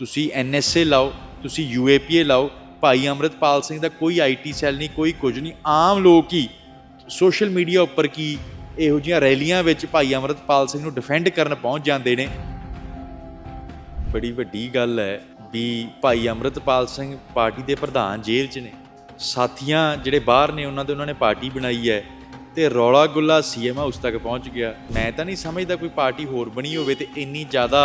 ਤੁਸੀਂ ਐਨਐਸਏ ਲਾਓ, ਤੁਸੀਂ ਯੂਏਪੀਏ ਲਾਓ, ਭਾਈ ਅਮਰਤਪਾਲ ਸਿੰਘ ਦਾ ਕੋਈ ਆਈਟੀ ਸੈੱਲ ਨਹੀਂ, ਕੋਈ ਕੁਝ ਨਹੀਂ, ਆਮ ਲੋਕ ਹੀ ਸੋਸ਼ਲ ਮੀਡੀਆ ਉੱਪਰ ਕੀ ਇਹੋ ਜਿਹੀਆਂ ਰੈਲੀਆਂ ਵਿੱਚ ਭਾਈ ਅਮਰਤਪਾਲ ਸਿੰਘ ਨੂੰ ਡਿਫੈਂਡ ਕਰਨ ਪਹੁੰਚ ਜਾਂਦੇ ਨੇ। ਬੜੀ ਵੱਡੀ ਗੱਲ ਹੈ ਵੀ ਭਾਈ ਅਮਰਤਪਾਲ ਸਿੰਘ ਪਾਰਟੀ ਦੇ ਪ੍ਰਧਾਨ ਜੇਲ੍ਹ 'ਚ ਨੇ। ਸਾਥੀਆਂ ਜਿਹੜੇ ਬਾਹਰ ਨੇ, ਉਹਨਾਂ ਦੇ ਉਹਨਾਂ ਨੇ ਪਾਰਟੀ ਬਣਾਈ ਹੈ ਤੇ ਰੌਲਾ ਗੁੱਲਾ ਸੀਐਮ ਹਾਊਸ ਤੱਕ ਪਹੁੰਚ ਗਿਆ। ਮੈਂ ਤਾਂ ਨਹੀਂ ਸਮਝਦਾ ਕੋਈ ਪਾਰਟੀ ਹੋਰ ਬਣੀ ਹੋਵੇ ਤੇ ਇੰਨੀ ਜ਼ਿਆਦਾ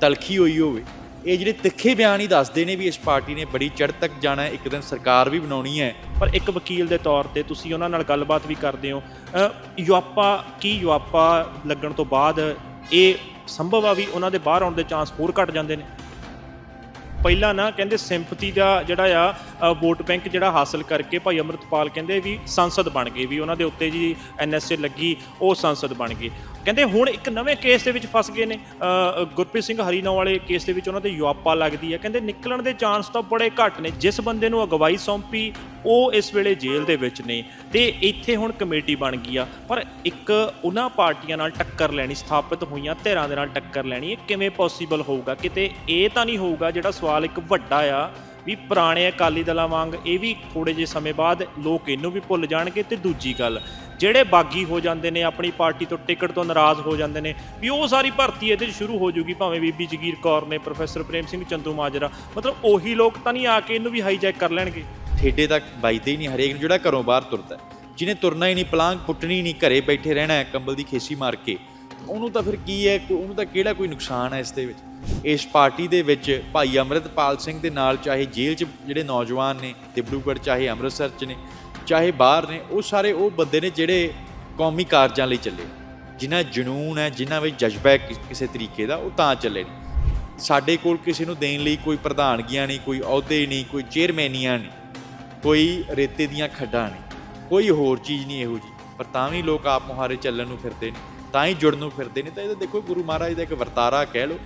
ਤਲਖੀ ਹੋਈ ਹੋਵੇ। ਇਹ ਜਿਹੜੇ ਤਿੱਖੇ ਬਿਆਨ ਹੀ ਦੱਸਦੇ ਨੇ ਵੀ ਇਸ ਪਾਰਟੀ ਨੇ ਬੜੀ ਚੜ੍ਹ ਤੱਕ ਜਾਣਾ ਹੈ, ਇੱਕ ਦਿਨ ਸਰਕਾਰ ਵੀ ਬਣਾਉਣੀ ਹੈ। ਪਰ ਇੱਕ ਵਕੀਲ ਦੇ ਤੌਰ ਤੇ ਤੁਸੀਂ ਉਹਨਾਂ ਨਾਲ ਗੱਲਬਾਤ ਵੀ ਕਰਦੇ ਹੋ। ਯੁਆਪਾ, ਕੀ ਯੁਆਪਾ ਲੱਗਣ ਤੋਂ ਬਾਅਦ ਇਹ ਸੰਭਵ ਆ ਵੀ ਉਹਨਾਂ ਦੇ ਬਾਹਰ ਆਉਣ ਦੇ ਚਾਂਸ ਹੋਰ ਘਟ ਜਾਂਦੇ ਨੇ? ਪਹਿਲਾਂ ਨਾ ਕਹਿੰਦੇ ਸਿੰਪਥੀ ਦਾ ਜਿਹੜਾ ਆ ਵੋਟ ਬੈਂਕ ਜਿਹੜਾ ਹਾਸਲ ਕਰਕੇ ਭਾਈ ਅਮਰਤਪਾਲ ਕਹਿੰਦੇ ਵੀ ਸੰਸਦ ਬਣ ਗਏ, ਵੀ ਉਹਨਾਂ ਦੇ ਉੱਤੇ ਜੀ ਐਨਐਸਏ ਲੱਗੀ, ਉਹ ਸੰਸਦ ਬਣ ਗਏ। ਕਹਿੰਦੇ ਹੁਣ ਇੱਕ ਨਵੇਂ ਕੇਸ ਦੇ ਵਿੱਚ ਫਸ ਗਏ ਨੇ ਗੁਰਪ੍ਰੀਤ ਸਿੰਘ ਹਰੀਨਾ ਵਾਲੇ ਕੇਸ ਦੇ ਵਿੱਚ ਉਹਨਾਂ ਤੇ ਯੁਆਪਾ ਲੱਗਦੀ ਹੈ। ਕਹਿੰਦੇ ਨਿਕਲਣ ਦੇ ਚਾਂਸ ਤਾਂ ਬੜੇ ਘੱਟ ਨੇ, ਜਿਸ ਬੰਦੇ ਨੂੰ ਅਗਵਾਈ ਸੌਂਪੀ, ਉਹ ਇਸ ਵੇਲੇ ਜੇਲ੍ਹ ਦੇ ਵਿੱਚ ਨੇ। ਤੇ ਇੱਥੇ ਹੁਣ ਕਮੇਟੀ ਬਣ ਗਈ ਆ, ਪਰ ਇੱਕ ਉਹਨਾਂ ਪਾਰਟੀਆਂ ਨਾਲ ਟੱਕਰ ਲੈਣੀ, ਸਥਾਪਿਤ ਹੋਈਆਂ, ਧਿਰਾਂ ਦੇ ਨਾਲ ਟੱਕਰ ਲੈਣੀ, ਇਹ ਕਿਵੇਂ ਪੋਸੀਬਲ ਹੋਊਗਾ? ਕਿਤੇ ਇਹ ਤਾਂ ਨਹੀਂ ਹੋਊਗਾ, ਜਿਹੜਾ ਸਵਾਲ ਇੱਕ ਵੱਡਾ ਆ ਵੀ ਪੁਰਾਣੇ ਅਕਾਲੀ ਦਲਾਂ ਵਾਂਗ ਇਹ ਵੀ ਥੋੜੇ ਜਿਹੇ ਸਮੇਂ ਬਾਅਦ ਲੋਕ ਇਹਨੂੰ ਵੀ ਭੁੱਲ ਜਾਣਗੇ ਤੇ ਦੂਜੀ ਗੱਲ, ਜਿਹੜੇ ਬਾਗੀ ਹੋ ਜਾਂਦੇ ਨੇ, ਆਪਣੀ ਪਾਰਟੀ ਤੋਂ ਟਿਕਟ ਤੋਂ ਨਾਰਾਜ਼ ਹੋ ਜਾਂਦੇ ਨੇ, ਵੀ ਉਹ ਸਾਰੀ ਭਰਤੀ ਇਹਦੇ 'ਚ ਸ਼ੁਰੂ ਹੋ ਜੂਗੀ, ਭਾਵੇਂ ਬੀਬੀ ਜਗੀਰ ਕੌਰ ਨੇ, ਪ੍ਰੋਫੈਸਰ ਪ੍ਰੇਮ ਸਿੰਘ ਚੰਦੂ ਮਾਜਰਾ, ਮਤਲਬ ਉਹੀ ਲੋਕ ਤਾਂ ਨਹੀਂ ਆ ਕੇ ਇਹਨੂੰ ਵੀ ਹਾਈਜੈਕ ਕਰ ਲੈਣਗੇ। ਠੇਡੇ ਤੱਕ ਵੱਜਦੇ ਹੀ ਨਹੀਂ, ਹਰੇਕ ਨੂੰ ਜਿਹੜਾ ਘਰੋਂ ਬਾਹਰ ਤੁਰਦਾ ਜਿਹਨੇ ਤੁਰਨਾ ਹੀ ਨਹੀਂ, ਪਲਾਂਗ ਪੁੱਟਣੀ ਨਹੀਂ, ਘਰੇ ਬੈਠੇ ਰਹਿਣਾ ਕੰਬਲ ਦੀ ਖੇਸੀ ਮਾਰ ਕੇ। ਉਹਨੂੰ ਤਾਂ ਫਿਰ ਕੀ ਹੈ, ਉਹਨੂੰ ਤਾਂ ਕਿਹੜਾ ਕੋਈ ਨੁਕਸਾਨ ਹੈ ਇਸ ਦੇ ਵਿੱਚ? ਇਸ ਪਾਰਟੀ ਦੇ ਵਿੱਚ ਭਾਈ ਅਮਰਿਤਪਾਲ ਸਿੰਘ ਦੇ ਨਾਲ ਚਾਹੇ ਜੇਲ੍ਹ 'ਚ ਜਿਹੜੇ ਨੌਜਵਾਨ ਨੇ ਦਿਬੜੂਗੜ੍ਹ ਚਾਹੇ ਅੰਮ੍ਰਿਤਸਰ 'ਚ ਨੇ, ਚਾਹੇ ਬਾਹਰ ਨੇ, ਉਹ ਸਾਰੇ ਉਹ ਬੰਦੇ ਨੇ ਜਿਹੜੇ ਕੌਮੀ ਕਾਰਜਾਂ ਲਈ ਚੱਲੇ। ਜਿਨ੍ਹਾਂ ਜਨੂਨ ਹੈ, ਜਿਨ੍ਹਾਂ ਵਿੱਚ ਜਜ਼ਬਾ ਹੈ ਕਿਸੇ ਤਰੀਕੇ ਦਾ, ਉਹ ਤਾਂ ਚੱਲੇ ਨੇ। ਸਾਡੇ ਕੋਲ ਕਿਸੇ ਨੂੰ ਦੇਣ ਲਈ ਕੋਈ ਪ੍ਰਧਾਨਗੀਆਂ ਨਹੀਂ, ਕੋਈ ਅਹੁਦੇ ਨਹੀਂ, ਕੋਈ ਚੇਅਰਮੈਨੀਆਂ ਨਹੀਂ, ਕੋਈ ਰੇਤੇ ਦੀਆਂ ਖੱਡਾਂ ਨਹੀਂ, ਕੋਈ ਹੋਰ ਚੀਜ਼ ਨਹੀਂ ਇਹੋ ਜੀ ਪਰ ਤਾਂ ਵੀ ਲੋਕ ਆਪ ਮੁਹਾਰੇ ਚੱਲਣ ਨੂੰ ਫਿਰਦੇ ਨੇ। ਤਾਂ ਹੀ ਜੁੜਨ ਨੂੰ ਫਿਰਦੇ ਨੇ। ਤਾਂ ਇਹ ਤਾਂ ਦੇਖੋ, ਗੁਰੂ ਮਹਾਰਾਜ ਦਾ ਇੱਕ ਵਰਤਾਰਾ ਕਹਿ ਲਓ।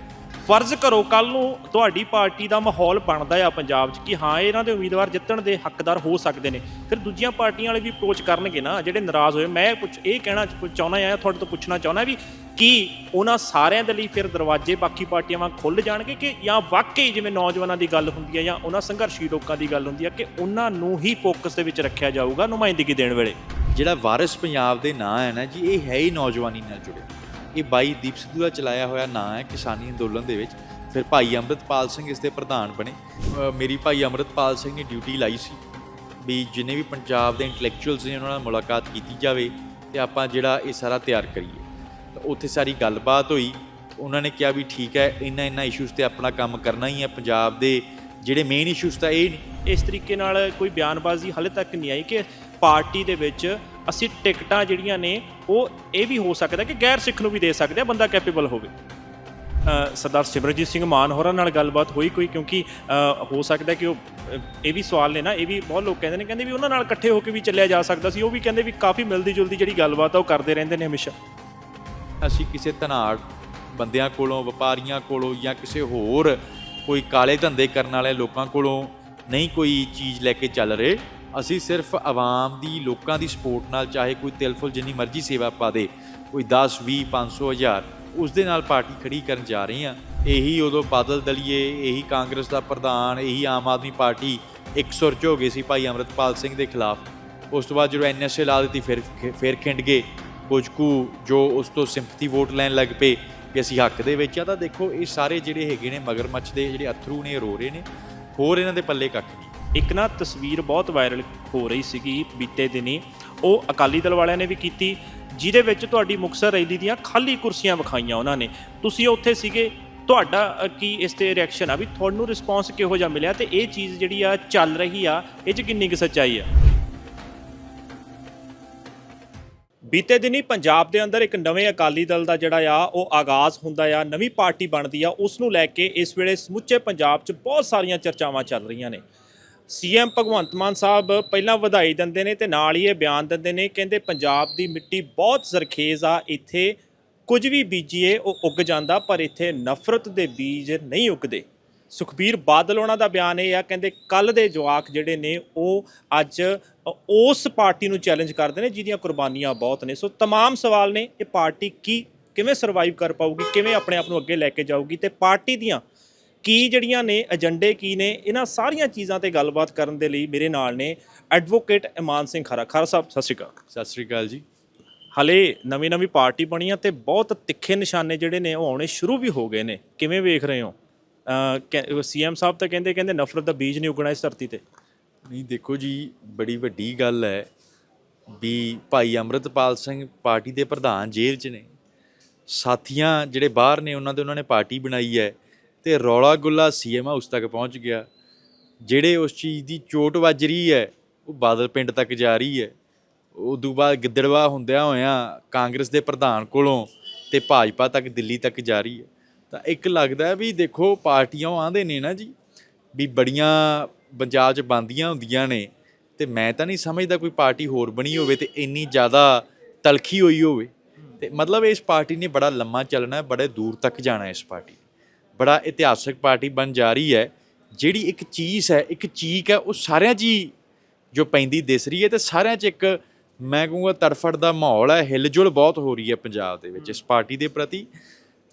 ਫਰਜ਼ ਕਰੋ ਕੱਲ ਨੂੰ ਤੁਹਾਡੀ ਪਾਰਟੀ ਦਾ ਮਾਹੌਲ ਬਣਦਾ ਆ ਪੰਜਾਬ 'ਚ ਕਿ ਹਾਂ ਇਹਨਾਂ ਦੇ ਉਮੀਦਵਾਰ ਜਿੱਤਣ ਦੇ ਹੱਕਦਾਰ ਹੋ ਸਕਦੇ ਨੇ। ਫਿਰ ਦੂਜੀਆਂ ਪਾਰਟੀਆਂ ਵਾਲੇ ਵੀ ਅਪਰੋਚ ਕਰਨਗੇ ਨਾ, ਜਿਹੜੇ ਨਾਰਾਜ਼ ਹੋਏ। ਮੈਂ ਪੁੱਛ, ਇਹ ਕਹਿਣਾ ਚਾਹੁੰਦਾ ਆ ਤੁਹਾਡੇ ਤੋਂ ਪੁੱਛਣਾ ਚਾਹੁੰਦਾ ਵੀ ਕੀ ਉਹਨਾਂ ਸਾਰਿਆਂ ਦੇ ਲਈ ਫਿਰ ਦਰਵਾਜ਼ੇ ਬਾਕੀ ਪਾਰਟੀਆਂ ਵਾਂਗ ਖੁੱਲ ਜਾਣਗੇ ਕਿ ਜਾਂ ਵਾਕਈ ਜਿਵੇਂ ਨੌਜਵਾਨਾਂ ਦੀ ਗੱਲ ਹੁੰਦੀ ਹੈ ਜਾਂ ਉਹਨਾਂ ਸੰਘਰਸ਼ੀ ਲੋਕਾਂ ਦੀ ਗੱਲ ਹੁੰਦੀ ਹੈ ਕਿ ਉਹਨਾਂ ਨੂੰ ਹੀ ਫੋਕਸ ਦੇ ਵਿੱਚ ਰੱਖਿਆ ਜਾਊਗਾ ਨੁਮਾਇੰਦਗੀ ਦੇਣ ਵੇਲੇ? ਜਿਹੜਾ ਵਾਰਿਸ ਪੰਜਾਬ ਦੇ ਨਾਂ ਹੈ ਨਾ ਜੀ, ਇਹ ਹੈ ਹੀ ਨੌਜਵਾਨੀ ਨਾਲ ਜੁੜੇ। ਇਹ ਬਾਈ ਦੀਪ ਸਿੱਧੂ ਦਾ ਚਲਾਇਆ ਹੋਇਆ ਨਾਂ ਹੈ ਕਿਸਾਨੀ ਅੰਦੋਲਨ ਦੇ ਵਿੱਚ। ਫਿਰ ਭਾਈ ਅੰਮ੍ਰਿਤਪਾਲ ਸਿੰਘ ਇਸ ਦੇ ਪ੍ਰਧਾਨ ਬਣੇ। ਮੇਰੀ ਭਾਈ ਅੰਮ੍ਰਿਤਪਾਲ ਸਿੰਘ ਨੇ ਡਿਊਟੀ ਲਾਈ ਸੀ ਵੀ ਜਿੰਨੇ ਵੀ ਪੰਜਾਬ ਦੇ ਇੰਟੈਲੈਕਚੁਅਲਸ ਨੇ ਉਹਨਾਂ ਨਾਲ ਮੁਲਾਕਾਤ ਕੀਤੀ ਜਾਵੇ ਤੇ ਆਪਾਂ ਜਿਹੜਾ ਇਹ ਸਾਰਾ ਤਿਆਰ ਕਰੀਏ। ਤਾਂ ਉੱਥੇ ਸਾਰੀ ਗੱਲਬਾਤ ਹੋਈ। ਉਹਨਾਂ ਨੇ ਕਿਹਾ ਵੀ ਠੀਕ ਹੈ ਇਹਨਾਂ ਇਹਨਾਂ ਇਸ਼ੂਜ਼ ਤੇ ਆਪਣਾ ਕੰਮ ਕਰਨਾ ਹੀ ਹੈ। ਪੰਜਾਬ ਦੇ ਜਿਹੜੇ ਮੇਨ ਇਸ਼ੂਜ਼ ਤਾਂ ਇਹ ਇਸ ਤਰੀਕੇ ਨਾਲ ਕੋਈ ਬਿਆਨਬਾਜ਼ੀ ਹਾਲੇ ਤੱਕ ਨਹੀਂ ਆਈ ਕਿ ਪਾਰਟੀ ਦੇ ਵਿੱਚ ਅਸੀਂ ਟਿਕਟਾਂ ਜਿਹੜੀਆਂ ਨੇ, ਉਹ ਇਹ ਵੀ ਹੋ ਸਕਦਾ ਕਿ ਗੈਰ ਸਿੱਖ ਨੂੰ ਵੀ ਦੇ ਸਕਦੇ ਆ, ਬੰਦਾ ਕੈਪੇਬਲ ਹੋਵੇ। ਸਰਦਾਰ ਸਿਮਰਜੀਤ ਸਿੰਘ ਮਾਨ ਹੋਰਾਂ ਨਾਲ ਗੱਲਬਾਤ ਹੋਈ ਕੋਈ, ਕਿਉਂਕਿ ਹੋ ਸਕਦਾ ਕਿ ਉਹ ਇਹ ਵੀ ਸਵਾਲ ਨੇ ਨਾ, ਇਹ ਵੀ ਬਹੁਤ ਲੋਕ ਕਹਿੰਦੇ ਨੇ, ਕਹਿੰਦੇ ਵੀ ਉਹਨਾਂ ਨਾਲ ਇਕੱਠੇ ਹੋ ਕੇ ਵੀ ਚੱਲਿਆ ਜਾ ਸਕਦਾ ਸੀ, ਉਹ ਵੀ ਕਹਿੰਦੇ ਵੀ ਕਾਫੀ ਮਿਲਦੀ ਜੁਲਦੀ ਜਿਹੜੀ ਗੱਲਬਾਤ ਆ, ਉਹ ਕਰਦੇ ਰਹਿੰਦੇ ਨੇ ਹਮੇਸ਼ਾ। ਅਸੀਂ ਕਿਸੇ ਧਨਾੜ ਬੰਦਿਆਂ ਕੋਲੋਂ, ਵਪਾਰੀਆਂ ਕੋਲੋਂ ਜਾਂ ਕਿਸੇ ਹੋਰ ਕੋਈ ਕਾਲੇ ਧੰਦੇ ਕਰਨ ਵਾਲੇ ਲੋਕਾਂ ਕੋਲੋਂ ਨਹੀਂ ਕੋਈ ਚੀਜ਼ ਲੈ ਕੇ ਚੱਲ ਰਹੇ। ਅਸੀਂ ਸਿਰਫ ਆਵਾਮ ਦੀ, ਲੋਕਾਂ ਦੀ ਸਪੋਰਟ ਨਾਲ, ਚਾਹੇ ਕੋਈ ਤਿਲਫੁਲ ਜਿੰਨੀ ਮਰਜ਼ੀ ਸੇਵਾ ਪਾ ਦੇ, ਕੋਈ 10 20 500 ਹਜ਼ਾਰ, ਉਸ ਦੇ ਨਾਲ ਪਾਰਟੀ ਖੜੀ ਕਰਨ ਜਾ ਰਹੇ ਹਾਂ। ਇਹੀ ਉਦੋਂ ਬਾਦਲ ਦਲੀਏ, ਇਹੀ ਕਾਂਗਰਸ ਦਾ ਪ੍ਰਧਾਨ, ਇਹੀ ਆਮ ਆਦਮੀ ਪਾਰਟੀ ਇੱਕ ਸੁਰ 'ਚ ਹੋ ਗਏ ਸੀ ਭਾਈ ਅਮਰਤਪਾਲ ਸਿੰਘ ਦੇ ਖਿਲਾਫ। ਉਸ ਤੋਂ ਬਾਅਦ ਜਦੋਂ ਐਨਐਸਏ ਲਾ ਦਿੱਤੀ, ਫਿਰ ਫਿਰ ਖਿੰਡ ਗਏ। ਕੁਝ ਕੁ ਜੋ ਉਸ ਤੋਂ ਸਿੰਪਥੀ ਵੋਟ ਲੈਣ ਲੱਗ ਪਏ ਕਿ ਅਸੀਂ ਹੱਕ ਦੇ ਵਿੱਚ ਆ, ਤਾਂ ਦੇਖੋ ਇਹ ਸਾਰੇ ਜਿਹੜੇ ਹੈਗੇ ਨੇ ਮਗਰਮੱਛ ਦੇ ਜਿਹੜੇ ਅਥਰੂ ਨੇ, ਰੋ ਰਹੇ ਨੇ, ਹੋਰ ਇਹਨਾਂ ਦੇ ਪੱਲੇ ਕੱਖ ਨਹੀਂ। ਇੱਕ ਨਾ ਤਸਵੀਰ ਬਹੁਤ ਵਾਇਰਲ ਹੋ ਰਹੀ ਸੀਗੀ ਬੀਤੇ ਦਿਨੀ। ਉਹ ਅਕਾਲੀ ਦਲ ਵਾਲਿਆਂ ਨੇ ਵੀ ਕੀਤੀ, ਜਿਹਦੇ ਵਿੱਚ ਤੁਹਾਡੀ ਮੁਕਤਸਰ ਰੈਲੀ ਦੀਆਂ ਖਾਲੀ ਕੁਰਸੀਆਂ ਵਿਖਾਈਆਂ ਉਹਨਾਂ ਨੇ। ਤੁਸੀਂ ਉੱਥੇ ਸੀਗੇ, ਤੁਹਾਡਾ ਕੀ ਇਸ ਤੇ ਰਿਐਕਸ਼ਨ ਆ? ਵੀ ਤੁਹਾਨੂੰ ਰਿਸਪੌਂਸ ਕਿਹੋ ਜਿਹਾ ਮਿਲਿਆ ਤੇ ਇਹ ਚੀਜ਼ ਜਿਹੜੀ ਆ ਚੱਲ ਰਹੀ ਆ, ਇਹ 'ਚ ਕਿੰਨੀ ਕੁ ਸੱਚਾਈ ਆ? ਬੀਤੇ ਦਿਨੀ ਪੰਜਾਬ ਦੇ ਅੰਦਰ ਇੱਕ ਨਵੇਂ ਅਕਾਲੀ ਦਲ ਦਾ ਜਿਹੜਾ ਆ, ਉਹ ਆਗਾਜ਼ ਹੁੰਦਾ ਆ, ਨਵੀਂ ਪਾਰਟੀ ਬਣਦੀ ਆ ਉਸ ਨੂੰ ਲੈ ਕੇ ਇਸ ਵੇਲੇ ਸਮੁੱਚੇ ਪੰਜਾਬ 'ਚ ਬਹੁਤ ਸਾਰੀਆਂ ਚਰਚਾਵਾਂ ਚੱਲ ਰਹੀਆਂ ਨੇ। ਸੀਐਮ ਭਗਵੰਤ ਮਾਨ ਸਾਹਿਬ ਪਹਿਲਾਂ ਵਧਾਈ ਦਿੰਦੇ ਨੇ ਤੇ ਨਾਲ ਹੀ ਇਹ ਬਿਆਨ ਦਿੰਦੇ ਨੇ ਕਹਿੰਦੇ ਪੰਜਾਬ ਦੀ ਮਿੱਟੀ ਬਹੁਤ ਜ਼ਰਖੇਜ਼ ਆ ਇੱਥੇ ਕੁਝ ਵੀ ਬੀਜੀਏ ਉਹ ਉੱਗ ਜਾਂਦਾ ਪਰ ਇੱਥੇ ਨਫ਼ਰਤ ਦੇ ਬੀਜ ਨਹੀਂ ਉੱਗਦੇ ਸੁਖਬੀਰ ਬਾਦਲ ਉਹਨਾਂ ਦਾ ਬਿਆਨ ਇਹ ਆ ਕਹਿੰਦੇ ਕੱਲ ਦੇ ਜਵਾਕ ਜਿਹੜੇ ਨੇ ਉਹ ਅੱਜ ਅ, ਉਸ ਪਾਰਟੀ ਨੂੰ ਚੈਲੰਜ ਕਰਦੇ ਨੇ ਜਿਹਦੀਆਂ ਕੁਰਬਾਨੀਆਂ ਬਹੁਤ ਨੇ ਸੋ तमाम ਸਵਾਲ ਨੇ ਇਹ ਪਾਰਟੀ ਕੀ ਕਿਵੇਂ ਸਰਵਾਈਵ ਕਰ ਪਾਊਗੀ ਕਿਵੇਂ ਆਪਣੇ ਆਪ ਨੂੰ ਅੱਗੇ ਲੈ ਕੇ ਜਾਊਗੀ ਤੇ ਪਾਰਟੀ ਦੀਆਂ ਕੀ ਜਿਹੜੀਆਂ ਨੇ ਏਜੰਡੇ ਕੀ ਨੇ ਇਹਨਾਂ ਸਾਰੀਆਂ ਚੀਜ਼ਾਂ ਤੇ ਗੱਲਬਾਤ ਕਰਨ ਦੇ ਲਈ ਮੇਰੇ ਨਾਲ ਨੇ ਐਡਵੋਕੇਟ ਇਮਾਨ ਸਿੰਘ ਖਰਾ। ਖਰਾ ਸਾਹਿਬ ਸਤਿ ਸ਼੍ਰੀ ਅਕਾਲ। ਸਤਿ ਸ੍ਰੀ ਅਕਾਲ ਜੀ। ਹਲੇ ਨਵੀਂ ਨਵੀਂ ਪਾਰਟੀ ਬਣੀ ਆ ਤੇ ਬਹੁਤ ਤਿੱਖੇ ਨਿਸ਼ਾਨੇ ਜਿਹੜੇ ਨੇ ਉਹ ਆਉਣੇ ਸ਼ੁਰੂ ਵੀ ਹੋ ਗਏ ਨੇ। ਕਿਵੇਂ ਵੇਖ ਰਹੇ ਹੋ? ਸੀਐਮ ਸਾਹਿਬ ਤਾਂ ਕਹਿੰਦੇ ਕਹਿੰਦੇ ਨਫ਼ਰਤ ਦਾ ਬੀਜ ਨਹੀਂ ਉਗਣਾ ਇਸ ਧਰਤੀ ਤੇ। ਨਹੀਂ ਦੇਖੋ ਜੀ ਬੜੀ ਵੱਡੀ ਗੱਲ ਹੈ ਵੀ ਭਾਈ ਅੰਮ੍ਰਿਤਪਾਲ ਸਿੰਘ ਪਾਰਟੀ ਦੇ ਪ੍ਰਧਾਨ ਜੇਲ੍ਹ 'ਚ ਨੇ। ਸਾਥੀਆਂ ਜਿਹੜੇ ਬਾਹਰ ਨੇ ਉਹਨਾਂ ਦੇ ਉਹਨਾਂ ਨੇ ਪਾਰਟੀ ਬਣਾਈ ਹੈ। ਤੇ ਰੌਲਾ ਗੁੱਲਾ ਸੀਐਮ ਹਾਊਸ ਤੱਕ ਪਹੁੰਚ ਗਿਆ। ਜਿਹੜੇ ਉਸ ਚੀਜ਼ ਦੀ ਚੋਟ ਵੱਜ ਰਹੀ ਹੈ, ਉਹ ਬਾਦਲ ਪਿੰਡ ਤੱਕ ਜਾ ਰਹੀ ਹੈ। ਉਦੋਂ ਬਾਅਦ ਗਿੱਦੜਵਾ ਹੁੰਦਿਆਂ ਹੋਇਆਂ ਕਾਂਗਰਸ ਦੇ ਪ੍ਰਧਾਨ ਕੋਲੋਂ ਤੇ ਭਾਜਪਾ ਤੱਕ ਦਿੱਲੀ ਤੱਕ ਜਾ ਰਹੀ ਹੈ। ਤਾਂ ਇੱਕ ਲੱਗਦਾ ਵੀ ਦੇਖੋ, ਪਾਰਟੀਆਂ ਆਂਦੇ ਨੇ ਨਾ ਜੀ, ਵੀ ਬੜੀਆਂ ਪੰਜਾਬ 'ਚ ਬੰਦੀਆਂ ਹੁੰਦੀਆਂ ਨੇ ਤੇ ਮੈਂ ਤਾਂ ਨਹੀਂ ਸਮਝਦਾ ਕੋਈ ਪਾਰਟੀ ਹੋਰ ਬਣੀ ਹੋਵੇ ਤੇ ਇੰਨੀ ਜ਼ਿਆਦਾ ਤਲਖੀ ਹੋਈ ਹੋਵੇ। ਤੇ ਮਤਲਬ ਇਸ ਪਾਰਟੀ ਨੇ ਬੜਾ ਲੰਮਾ ਚੱਲਣਾ ਹੈ ਬੜੇ ਦੂਰ ਤੱਕ ਜਾਣਾ ਹੈ ਇਸ ਪਾਰਟੀ ਬੜਾ ਇਤਿਹਾਸਕ ਪਾਰਟੀ ਬਣ ਜਾ ਰਹੀ ਹੈ। ਜਿਹੜੀ ਇੱਕ ਚੀਜ਼ ਹੈ, ਇੱਕ ਚੀਕ ਹੈ, ਉਹ ਸਾਰਿਆਂ 'ਚ ਹੀ ਜੋ ਪੈਂਦੀ ਦਿਸ ਰਹੀ ਹੈ ਤੇ ਸਾਰਿਆਂ 'ਚ ਇੱਕ ਮੈਂ ਕਹੂੰਗਾ ਤੜਫੜ ਦਾ ਮਾਹੌਲ ਹੈ, ਹਿਲਜੁਲ ਬਹੁਤ ਹੋ ਰਹੀ ਹੈ ਪੰਜਾਬ ਦੇ ਵਿੱਚ ਇਸ ਪਾਰਟੀ ਦੇ ਪ੍ਰਤੀ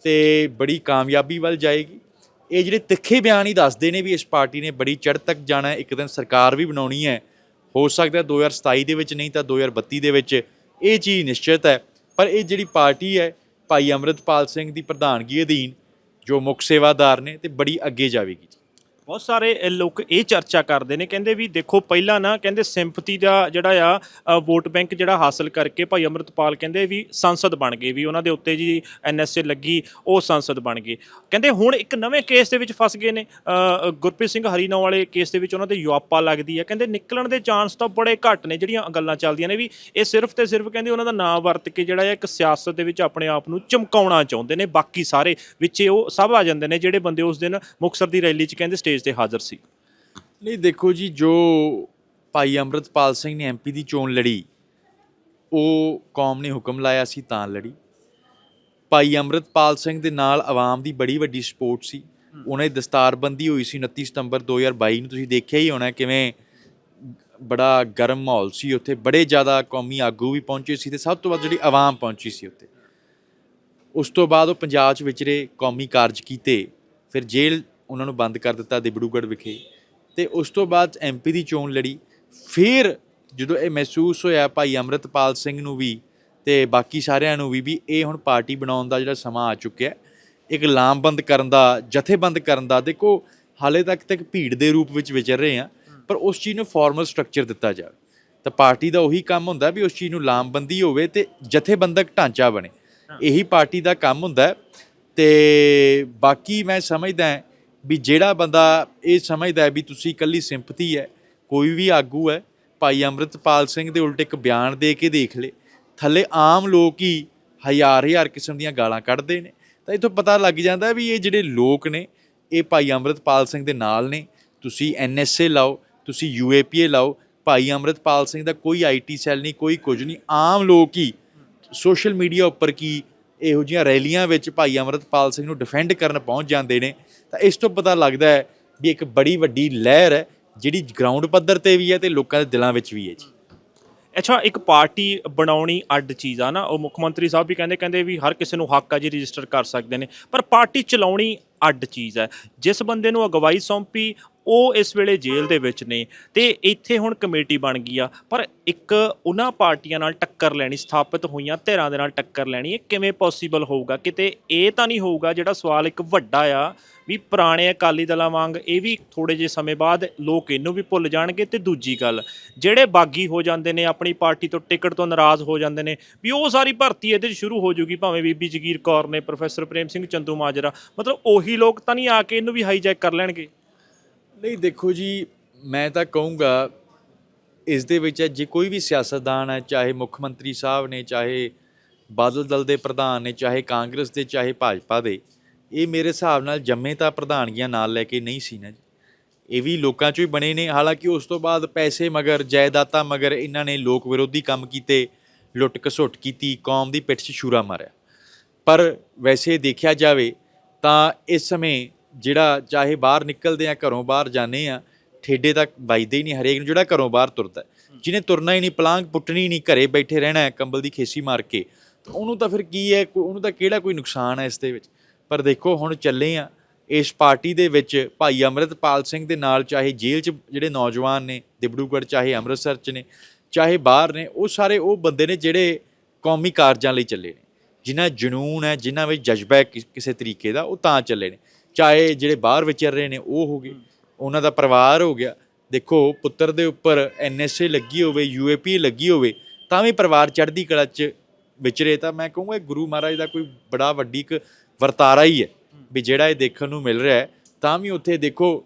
ਤੇ ਬੜੀ ਕਾਮਯਾਬੀ ਵੱਲ ਜਾਏਗੀ। ਇਹ ਜਿਹੜੇ ਤਿੱਖੇ ਬਿਆਨ ਹੀ ਦੱਸਦੇ ਨੇ ਵੀ ਇਸ ਪਾਰਟੀ ਨੇ ਬੜੀ ਚੜ੍ਹ ਤੱਕ ਜਾਣਾ ਹੈ, ਇੱਕ ਦਿਨ ਸਰਕਾਰ ਵੀ ਬਣਾਉਣੀ ਹੈ। ਹੋ ਸਕਦਾ ਹੈ 2027 ਦੇ ਵਿੱਚ ਨਹੀਂ ਤਾਂ 2032 ਦੇ ਵਿੱਚ ਇਹ ਚੀਜ਼ ਨਿਸ਼ਚਿਤ ਹੈ। ਪਰ ਇਹ ਜਿਹੜੀ ਪਾਰਟੀ ਹੈ, ਭਾਈ ਅੰਮ੍ਰਿਤਪਾਲ ਸਿੰਘ ਦੀ ਪ੍ਰਧਾਨਗੀ ਅਧੀਨ ਜੋ ਮੁੱਖ ਸੇਵਾਦਾਰ ਨੇ ਤੇ ਬੜੀ ਅੱਗੇ ਜਾਵੇਗੀ। ਜੀ ਬਹੁਤ ਸਾਰੇ ਲੋਕ ਇਹ ਚਰਚਾ ਕਰਦੇ ਨੇ, ਕਹਿੰਦੇ ਵੀ ਦੇਖੋ ਪਹਿਲਾਂ ਨਾ ਕਹਿੰਦੇ ਸਿੰਪਥੀ ਦਾ ਜਿਹੜਾ ਆ ਵੋਟ ਬੈਂਕ ਜਿਹੜਾ ਹਾਸਲ ਕਰਕੇ ਭਾਈ ਅਮਰਤਪਾਲ ਕਹਿੰਦੇ ਵੀ ਸੰਸਦ ਬਣ ਗਏ, ਵੀ ਉਹਨਾਂ ਦੇ ਉੱਤੇ ਜੀ ਐਨਐਸਏ ਲੱਗੀ, ਉਹ ਸੰਸਦ ਬਣ ਗਏ। ਕਹਿੰਦੇ ਹੁਣ ਇੱਕ ਨਵੇਂ ਕੇਸ ਦੇ ਵਿੱਚ ਫਸ ਗਏ ਨੇ ਗੁਰਪ੍ਰੀਤ ਸਿੰਘ ਹਰੀਨੋ ਵਾਲੇ ਕੇਸ ਦੇ ਵਿੱਚ ਉਹਨਾਂ ਦੇ ਯੁਆਪਾ ਲੱਗਦੀ ਆ। ਕਹਿੰਦੇ ਨਿਕਲਣ ਦੇ ਚਾਂਸ ਤਾਂ ਬੜੇ ਘੱਟ ਨੇ, ਜਿਹੜੀਆਂ ਗੱਲਾਂ ਚੱਲਦੀਆਂ ਨੇ ਵੀ ਇਹ ਸਿਰਫ ਤੇ ਸਿਰਫ ਕਹਿੰਦੇ ਉਹਨਾਂ ਦਾ ਨਾਂ ਵਰਤ ਕੇ ਜਿਹੜਾ ਹੈ ਇੱਕ ਸਿਆਸਤ ਦੇ ਵਿੱਚ ਆਪਣੇ ਆਪ ਨੂੰ ਚਮਕਾਉਣਾ ਚਾਹੁੰਦੇ ਨੇ, ਬਾਕੀ ਸਾਰੇ ਵਿੱਚ ਉਹ ਸਭ ਆ ਜਾਂਦੇ ਨੇ, ਜਿਹੜੇ ਬੰਦੇ ਉਸ ਦਿਨ ਮੁਕਤਸਰ ਦੀ ਰੈਲੀ 'ਚ ਕਹਿੰਦੇ ਸਟੇਜ ਤੇ ਹਾਜ਼ਰ ਸੀ। ਨਹੀਂ, ਦੇਖੋ ਜੀ, ਜੋ ਭਾਈ ਅੰਮ੍ਰਿਤਪਾਲ ਸਿੰਘ ਨੇ ਐਮਪੀ ਦੀ ਚੋਣ ਲੜੀ, ਉਹ ਕੌਮ ਨੇ ਹੁਕਮ ਲਾਇਆ ਸੀ ਤਾਂ ਲੜੀ। ਭਾਈ ਅੰਮ੍ਰਿਤਪਾਲ ਸਿੰਘ ਦੇ ਨਾਲ ਆਵਾਮ ਦੀ ਬੜੀ ਵੱਡੀ ਸਪੋਰਟ ਸੀ। ਉਹਨਾਂ ਦੀ ਦਸਤਾਰਬੰਦੀ ਹੋਈ ਸੀ 29 ਸਤੰਬਰ 2022 ਨੂੰ। ਤੁਸੀਂ ਦੇਖਿਆ ਹੀ ਹੋਣਾ ਕਿਵੇਂ ਬੜਾ ਗਰਮ ਮਾਹੌਲ ਸੀ ਉੱਥੇ। ਬੜੇ ਜ਼ਿਆਦਾ ਕੌਮੀ ਆਗੂ ਵੀ ਪਹੁੰਚੇ ਸੀ ਤੇ ਸਭ ਤੋਂ ਵੱਧ ਜਿਹੜੀ ਆਵਾਮ ਪਹੁੰਚੀ ਸੀ ਉੱਥੇ। ਉਸ ਤੋਂ ਬਾਅਦ ਉਹ ਪੰਜਾਬ 'ਚ ਵਿਚਰੇ ਕੌਮੀ ਕਾਰਜ ਕੀਤੇ। ਫਿਰ ਜੇਲ੍ਹ ਉਹਨਾਂ ਨੂੰ ਬੰਦ ਕਰ ਦਿੱਤਾ ਦਿਬੜੂਗੜ੍ਹ ਵਿਖੇ। ਤੇ ਉਸ ਤੋਂ ਬਾਅਦ ਐਮਪੀ ਦੀ ਚੋਣ ਲੜੀ। ਫਿਰ ਜਦੋਂ ਇਹ ਮਹਿਸੂਸ ਹੋਇਆ ਭਾਈ ਅੰਮ੍ਰਿਤਪਾਲ ਸਿੰਘ ਨੂੰ ਵੀ ਤੇ ਬਾਕੀ ਸਾਰਿਆਂ ਨੂੰ ਵੀ ਵੀ ਇਹ ਹੁਣ ਪਾਰਟੀ ਬਣਾਉਣ ਦਾ ਜਿਹੜਾ ਸਮਾਂ ਆ ਚੁੱਕਿਆ ਹੈ, ਇੱਕ ਲਾਮਬੰਦ ਕਰਨ ਦਾ ਜਥੇਬੰਦ ਕਰਨ ਦਾ ਦੇਖੋ ਹਾਲੇ ਤੱਕ ਤੱਕ ਭੀੜ ਦੇ ਰੂਪ ਵਿੱਚ ਵਿਚਰ ਰਹੇ ਆ ਪਰ ਉਸ ਚੀਜ਼ ਨੂੰ ਫਾਰਮਲ ਸਟਰਕਚਰ ਦਿੱਤਾ ਜਾਵੇ। ਤਾਂ ਪਾਰਟੀ ਦਾ ਉਹੀ ਕੰਮ ਹੁੰਦਾ ਵੀ ਉਸ ਚੀਜ਼ ਨੂੰ ਲਾਮਬੰਦੀ ਹੋਵੇ ਤੇ ਜਥੇਬੰਦਕ ਢਾਂਚਾ ਬਣੇ। ਇਹੀ ਪਾਰਟੀ ਦਾ ਕੰਮ ਹੁੰਦਾ ਤੇ ਬਾਕੀ ਮੈਂ ਸਮਝਦਾ ਹਾਂ ਵੀ ਜਿਹੜਾ ਬੰਦਾ ਇਹ ਸਮਝਦਾ ਵੀ ਤੁਸੀਂ ਇਕੱਲੀ ਸਿੰਪਥੀ ਹੈ, ਕੋਈ ਵੀ ਆਗੂ ਹੈ, ਭਾਈ ਅੰਮ੍ਰਿਤਪਾਲ ਸਿੰਘ ਦੇ ਉਲਟ ਇੱਕ ਬਿਆਨ ਦੇ ਕੇ ਦੇਖ ਲੇ, ਥੱਲੇ ਆਮ ਲੋਕ ਹੀ ਹਜ਼ਾਰ ਹਜ਼ਾਰ ਕਿਸਮ ਦੀਆਂ ਗਾਲਾਂ ਕੱਢਦੇ ਨੇ। ਤਾਂ ਇਥੋਂ ਪਤਾ ਲੱਗ ਜਾਂਦਾ ਵੀ ਇਹ ਜਿਹੜੇ ਲੋਕ ਨੇ, ਇਹ ਭਾਈ ਅੰਮ੍ਰਿਤਪਾਲ ਸਿੰਘ ਦੇ ਨਾਲ ਨੇ। ਤੁਸੀਂ ਐਨਐਸਏ ਲਾਓ, ਤੁਸੀਂ ਯੂਏਪੀਏ ਲਾਓ, ਭਾਈ ਅੰਮ੍ਰਿਤਪਾਲ ਸਿੰਘ ਦਾ ਕੋਈ ਆਈਟੀ ਸੈੱਲ ਨਹੀਂ, ਕੋਈ ਕੁਝ ਨਹੀਂ। ਆਮ ਲੋਕ ਹੀ ਸੋਸ਼ਲ ਮੀਡੀਆ ਉੱਪਰ ਕੀ ਇਹੋ ਜਿਹੀਆਂ ਰੈਲੀਆਂ ਵਿੱਚ ਭਾਈ ਅਮਰਤਪਾਲ ਸਿੰਘ ਨੂੰ ਡਿਫੈਂਡ ਕਰਨ ਪਹੁੰਚ ਜਾਂਦੇ ਨੇ। ਤਾਂ ਇਸ ਤੋਂ ਪਤਾ ਲੱਗਦਾ ਹੈ ਵੀ ਇੱਕ ਬੜੀ ਵੱਡੀ ਲਹਿਰ ਹੈ, ਜਿਹੜੀ ਗਰਾਊਂਡ ਪੱਧਰ ਤੇ ਵੀ ਹੈ ਤੇ ਲੋਕਾਂ ਦੇ ਦਿਲਾਂ ਵਿੱਚ ਵੀ ਹੈ ਜੀ। ਅੱਛਾ, ਇੱਕ ਪਾਰਟੀ ਬਣਾਉਣੀ ਅੱਡ ਚੀਜ਼ ਆ ਨਾ, ਉਹ ਮੁੱਖ ਮੰਤਰੀ ਸਾਹਿਬ ਵੀ ਕਹਿੰਦੇ ਕਹਿੰਦੇ ਵੀ ਹਰ ਕਿਸੇ ਨੂੰ ਹੱਕ ਆ ਜੀ ਰਜਿਸਟਰ ਕਰ ਸਕਦੇ ਨੇ, ਪਰ ਪਾਰਟੀ ਚਲਾਉਣੀ ਅੱਡ ਚੀਜ਼ ਹੈ। ਜਿਸ ਬੰਦੇ ਨੂੰ ਅਗਵਾਈ ਸੌਂਪੀ ਉਹ ਇਸ ਵੇਲੇ ਜੇਲ੍ਹ ਦੇ ਵਿੱਚ ਨੇ ਤੇ ਇੱਥੇ ਹੁਣ ਕਮੇਟੀ ਬਣ ਗਈ ਆ। ਪਰ ਇੱਕ ਉਹਨਾਂ ਪਾਰਟੀਆਂ ਨਾਲ ਟੱਕਰ ਲੈਣੀ, ਸਥਾਪਿਤ ਹੋਈਆਂ, ਧਿਰਾਂ ਦੇ ਨਾਲ ਟੱਕਰ ਲੈਣੀ, ਇਹ ਕਿਵੇਂ ਪੋਸੀਬਲ ਹੋਊਗਾ? ਕਿਤੇ ਇਹ ਤਾਂ ਨਹੀਂ ਹੋਊਗਾ ਜਿਹੜਾ ਸਵਾਲ ਇੱਕ ਵੱਡਾ ਆ ਵੀ ਪੁਰਾਣੇ ਅਕਾਲੀ ਦਲਾਂ ਵਾਂਗ ਇਹ ਵੀ ਥੋੜੇ ਜਿਹੇ ਸਮੇਂ ਬਾਅਦ ਲੋਕ ਇਹਨੂੰ ਵੀ ਭੁੱਲ ਜਾਣਗੇ। ਤੇ ਦੂਜੀ ਗੱਲ, ਜਿਹੜੇ ਬਾਗੀ ਹੋ ਜਾਂਦੇ ਨੇ, ਆਪਣੀ ਪਾਰਟੀ ਤੋਂ ਟਿਕਟ ਤੋਂ ਨਾਰਾਜ਼ ਹੋ ਜਾਂਦੇ ਨੇ, ਵੀ ਉਹ ਸਾਰੀ ਭਰਤੀ ਇਹਦੇ 'ਚ ਸ਼ੁਰੂ ਹੋ ਜੂਗੀ, ਭਾਵੇਂ ਬੀਬੀ ਜਗੀਰ ਕੌਰ ਨੇ, ਪ੍ਰੋਫੈਸਰ ਪ੍ਰੇਮ ਸਿੰਘ ਚੰਦੂ ਮਾਜਰਾ, ਮਤਲਬ ਉਹੀ ਲੋਕ ਤਾਂ ਨਹੀਂ ਆ ਕੇ ਇਹਨੂੰ ਵੀ ਹਾਈਜੈਕ ਕਰ ਲੈਣਗੇ? ਨਹੀਂ, ਦੇਖੋ ਜੀ, ਮੈਂ ਤਾਂ ਕਹੂੰਗਾ, ਇਸ ਦੇ ਵਿੱਚ ਜੇ ਕੋਈ ਵੀ ਸਿਆਸਤਦਾਨ ਹੈ, ਚਾਹੇ ਮੁੱਖ ਮੰਤਰੀ ਸਾਹਿਬ ਨੇ, ਚਾਹੇ ਬਾਦਲ ਦਲ ਦੇ ਪ੍ਰਧਾਨ ਨੇ, ਚਾਹੇ ਕਾਂਗਰਸ ਦੇ, ਚਾਹੇ ਭਾਜਪਾ ਦੇ, ਇਹ ਮੇਰੇ ਹਿਸਾਬ ਨਾਲ ਜੰਮੇ ਤਾਂ ਪ੍ਰਧਾਨਗੀਆਂ ਨਾਲ ਲੈ ਕੇ ਨਹੀਂ ਸੀ ਨਾ ਜੀ। ਇਹ ਵੀ ਲੋਕਾਂ ਚੋਂ ਹੀ ਬਣੇ ਨੇ, ਹਾਲਾਂਕਿ ਉਸ ਤੋਂ ਬਾਅਦ ਪੈਸੇ ਮਗਰ, ਜਾਇਦਾਦਾਂ ਮਗਰ ਇਹਨਾਂ ਨੇ ਲੋਕ ਵਿਰੋਧੀ ਕੰਮ ਕੀਤੇ, ਲੁੱਟ ਘਸੁੱਟ ਕੀਤੀ, ਕੌਮ ਦੀ ਪਿੱਠ 'ਚ ਛੂਰਾ ਮਾਰਿਆ। ਪਰ ਵੈਸੇ ਦੇਖਿਆ ਜਾਵੇ ਤਾਂ ਇਸ ਸਮੇਂ ਜਿਹੜਾ ਚਾਹੇ ਬਾਹਰ ਨਿਕਲਦੇ ਆ ਘਰੋਂ ਬਾਹਰ ਜਾਂਦੇ ਆ ਠੇਡੇ ਤੱਕ ਵੱਜਦੇ ਹੀ ਨਹੀਂ ਹਰੇਕ ਨੂੰ ਜਿਹੜਾ ਘਰੋਂ ਬਾਹਰ ਤੁਰਦਾ। ਜਿਹਨੇ ਤੁਰਨਾ ਹੀ ਨਹੀਂ ਪਲਾਂਗ ਪੁੱਟਣੀ ਨਹੀਂ ਘਰੇ ਬੈਠੇ ਰਹਿਣਾ ਕੰਬਲ ਦੀ ਖੇਸੀ ਮਾਰ ਕੇ। ਉਹਨੂੰ ਤਾਂ ਫਿਰ ਕੀ ਹੈ ਉਹਨੂੰ ਤਾਂ ਕਿਹੜਾ ਕੋਈ ਨੁਕਸਾਨ ਹੈ ਇਸ ਦੇ ਵਿੱਚ? ਪਰ ਦੇਖੋ ਹੁਣ ਚੱਲੇ ਆ ਇਸ ਪਾਰਟੀ ਦੇ ਵਿੱਚ ਭਾਈ ਅਮਰਿਤਪਾਲ ਸਿੰਘ ਦੇ ਨਾਲ ਚਾਹੇ ਜੇਲ੍ਹ 'ਚ ਜਿਹੜੇ ਨੌਜਵਾਨ ਨੇ ਦਿਬੜੂਗੜ੍ਹ ਚਾਹੇ ਅੰਮ੍ਰਿਤਸਰ 'ਚ ਨੇ ਚਾਹੇ ਬਾਹਰ ਨੇ ਉਹ ਸਾਰੇ ਉਹ ਬੰਦੇ ਨੇ ਜਿਹੜੇ ਕੌਮੀ ਕਾਰਜਾਂ ਲਈ ਚੱਲੇ ਨੇ। ਜਿਨ੍ਹਾਂ ਜਨੂਨ ਹੈ ਜਿਨ੍ਹਾਂ ਵਿੱਚ ਜਜ਼ਬਾ ਕਿਸੇ ਤਰੀਕੇ ਦਾ ਉਹ ਤਾਂ ਚੱਲੇ ਨੇ। ਚਾਹੇ ਜਿਹੜੇ ਬਾਹਰ ਵਿਚਰ ਰਹੇ ਨੇ, ਉਹ ਹੋ ਗਏ। ਉਹਨਾਂ ਦਾ ਪਰਿਵਾਰ ਹੋ ਗਿਆ। ਦੇਖੋ, ਪੁੱਤਰ ਦੇ ਉੱਪਰ ਐਨਐਸਏ ਲੱਗੀ ਹੋਵੇ ਯੂਏਪੀ ਲੱਗੀ ਹੋਵੇ, ਤਾਂ ਵੀ ਪਰਿਵਾਰ ਚੜ੍ਹਦੀ ਕਲਾ 'ਚ ਵਿਚਰੇ ਤਾਂ ਮੈਂ ਕਹੂੰਗਾ ਗੁਰੂ ਮਹਾਰਾਜ ਦਾ ਕੋਈ ਬੜਾ ਵੱਡੀ ਇੱਕ ਵਰਤਾਰਾ ਹੀ ਹੈ ਵੀ ਜਿਹੜਾ ਇਹ ਦੇਖਣ ਨੂੰ ਮਿਲ ਰਿਹਾ ਹੈ। ਤਾਂ ਵੀ ਉੱਥੇ ਦੇਖੋ,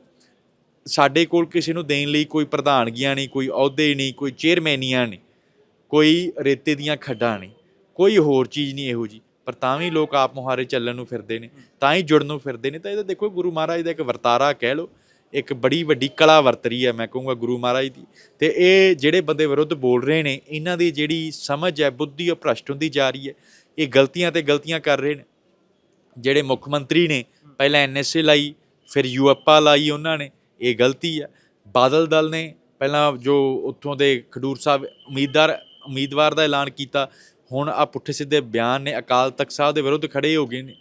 ਸਾਡੇ ਕੋਲ ਕਿਸੇ ਨੂੰ ਦੇਣ ਲਈ ਕੋਈ ਪ੍ਰਧਾਨਗੀਆਂ ਨਹੀਂ, ਕੋਈ ਅਹੁਦੇ ਨਹੀਂ, ਕੋਈ ਚੇਅਰਮੈਨੀਆਂ ਨਹੀਂ, ਕੋਈ ਰੇਤੇ ਦੀਆਂ ਖੱਡਾਂ ਨਹੀਂ, ਕੋਈ ਹੋਰ ਚੀਜ਼ ਨਹੀਂ ਇਹੋ ਜੀ ਪਰ ਤਾਂ ਵੀ ਲੋਕ ਆਪ ਮੁਹਾਰੇ ਚੱਲਣ ਨੂੰ ਫਿਰਦੇ ਨੇ, ਤਾਂ ਹੀ ਜੁੜਨ ਨੂੰ ਫਿਰਦੇ ਨੇ। ਤਾਂ ਇਹ ਤਾਂ ਦੇਖੋ, ਗੁਰੂ ਮਹਾਰਾਜ ਦਾ ਇੱਕ ਵਰਤਾਰਾ ਕਹਿ ਲਓ, ਇੱਕ ਬੜੀ ਵੱਡੀ ਕਲਾ ਵਰਤ ਰਹੀ ਹੈ, ਮੈਂ ਕਹੂੰਗਾ ਗੁਰੂ ਮਹਾਰਾਜ ਦੀ। ਤੇ ਇਹ ਜਿਹੜੇ ਬੰਦੇ ਵਿਰੁੱਧ ਬੋਲ ਰਹੇ ਨੇ, ਇਹਨਾਂ ਦੀ ਜਿਹੜੀ ਸਮਝ ਹੈ, ਬੁੱਧੀ ਉਹ ਭ੍ਰਸ਼ਟ ਹੁੰਦੀ ਜਾ ਰਹੀ ਹੈ। ਇਹ ਗਲਤੀਆਂ ਤੇ ਗਲਤੀਆਂ ਕਰ ਰਹੇ ਨੇ। ਜਿਹੜੇ ਮੁੱਖ ਮੰਤਰੀ ਨੇ, ਪਹਿਲਾਂ ਐਨਐਸਏ ਲਾਈ, ਫਿਰ ਯੂਐਪਾ ਲਾਈ ਉਹਨਾਂ ਨੇ, ਇਹ ਗਲਤੀ ਹੈ। ਬਾਦਲ ਦਲ ਨੇ ਪਹਿਲਾਂ ਜੋ ਉੱਥੋਂ ਦੇ ਖਡੂਰ ਸਾਹਿਬ ਉਮੀਦਵਾਰ ਉਮੀਦਵਾਰ ਦਾ ਐਲਾਨ ਕੀਤਾ ਹੁਣ ਆ ਪੁੱਠੇ ਸਿੱਧੇ ਬਿਆਨ ਨੇ, ਅਕਾਲ ਤਖਤ ਸਾਹਿਬ ਦੇ ਵਿਰੁੱਧ ਖੜੇ ਹੋ ਗਏ ਨੇ।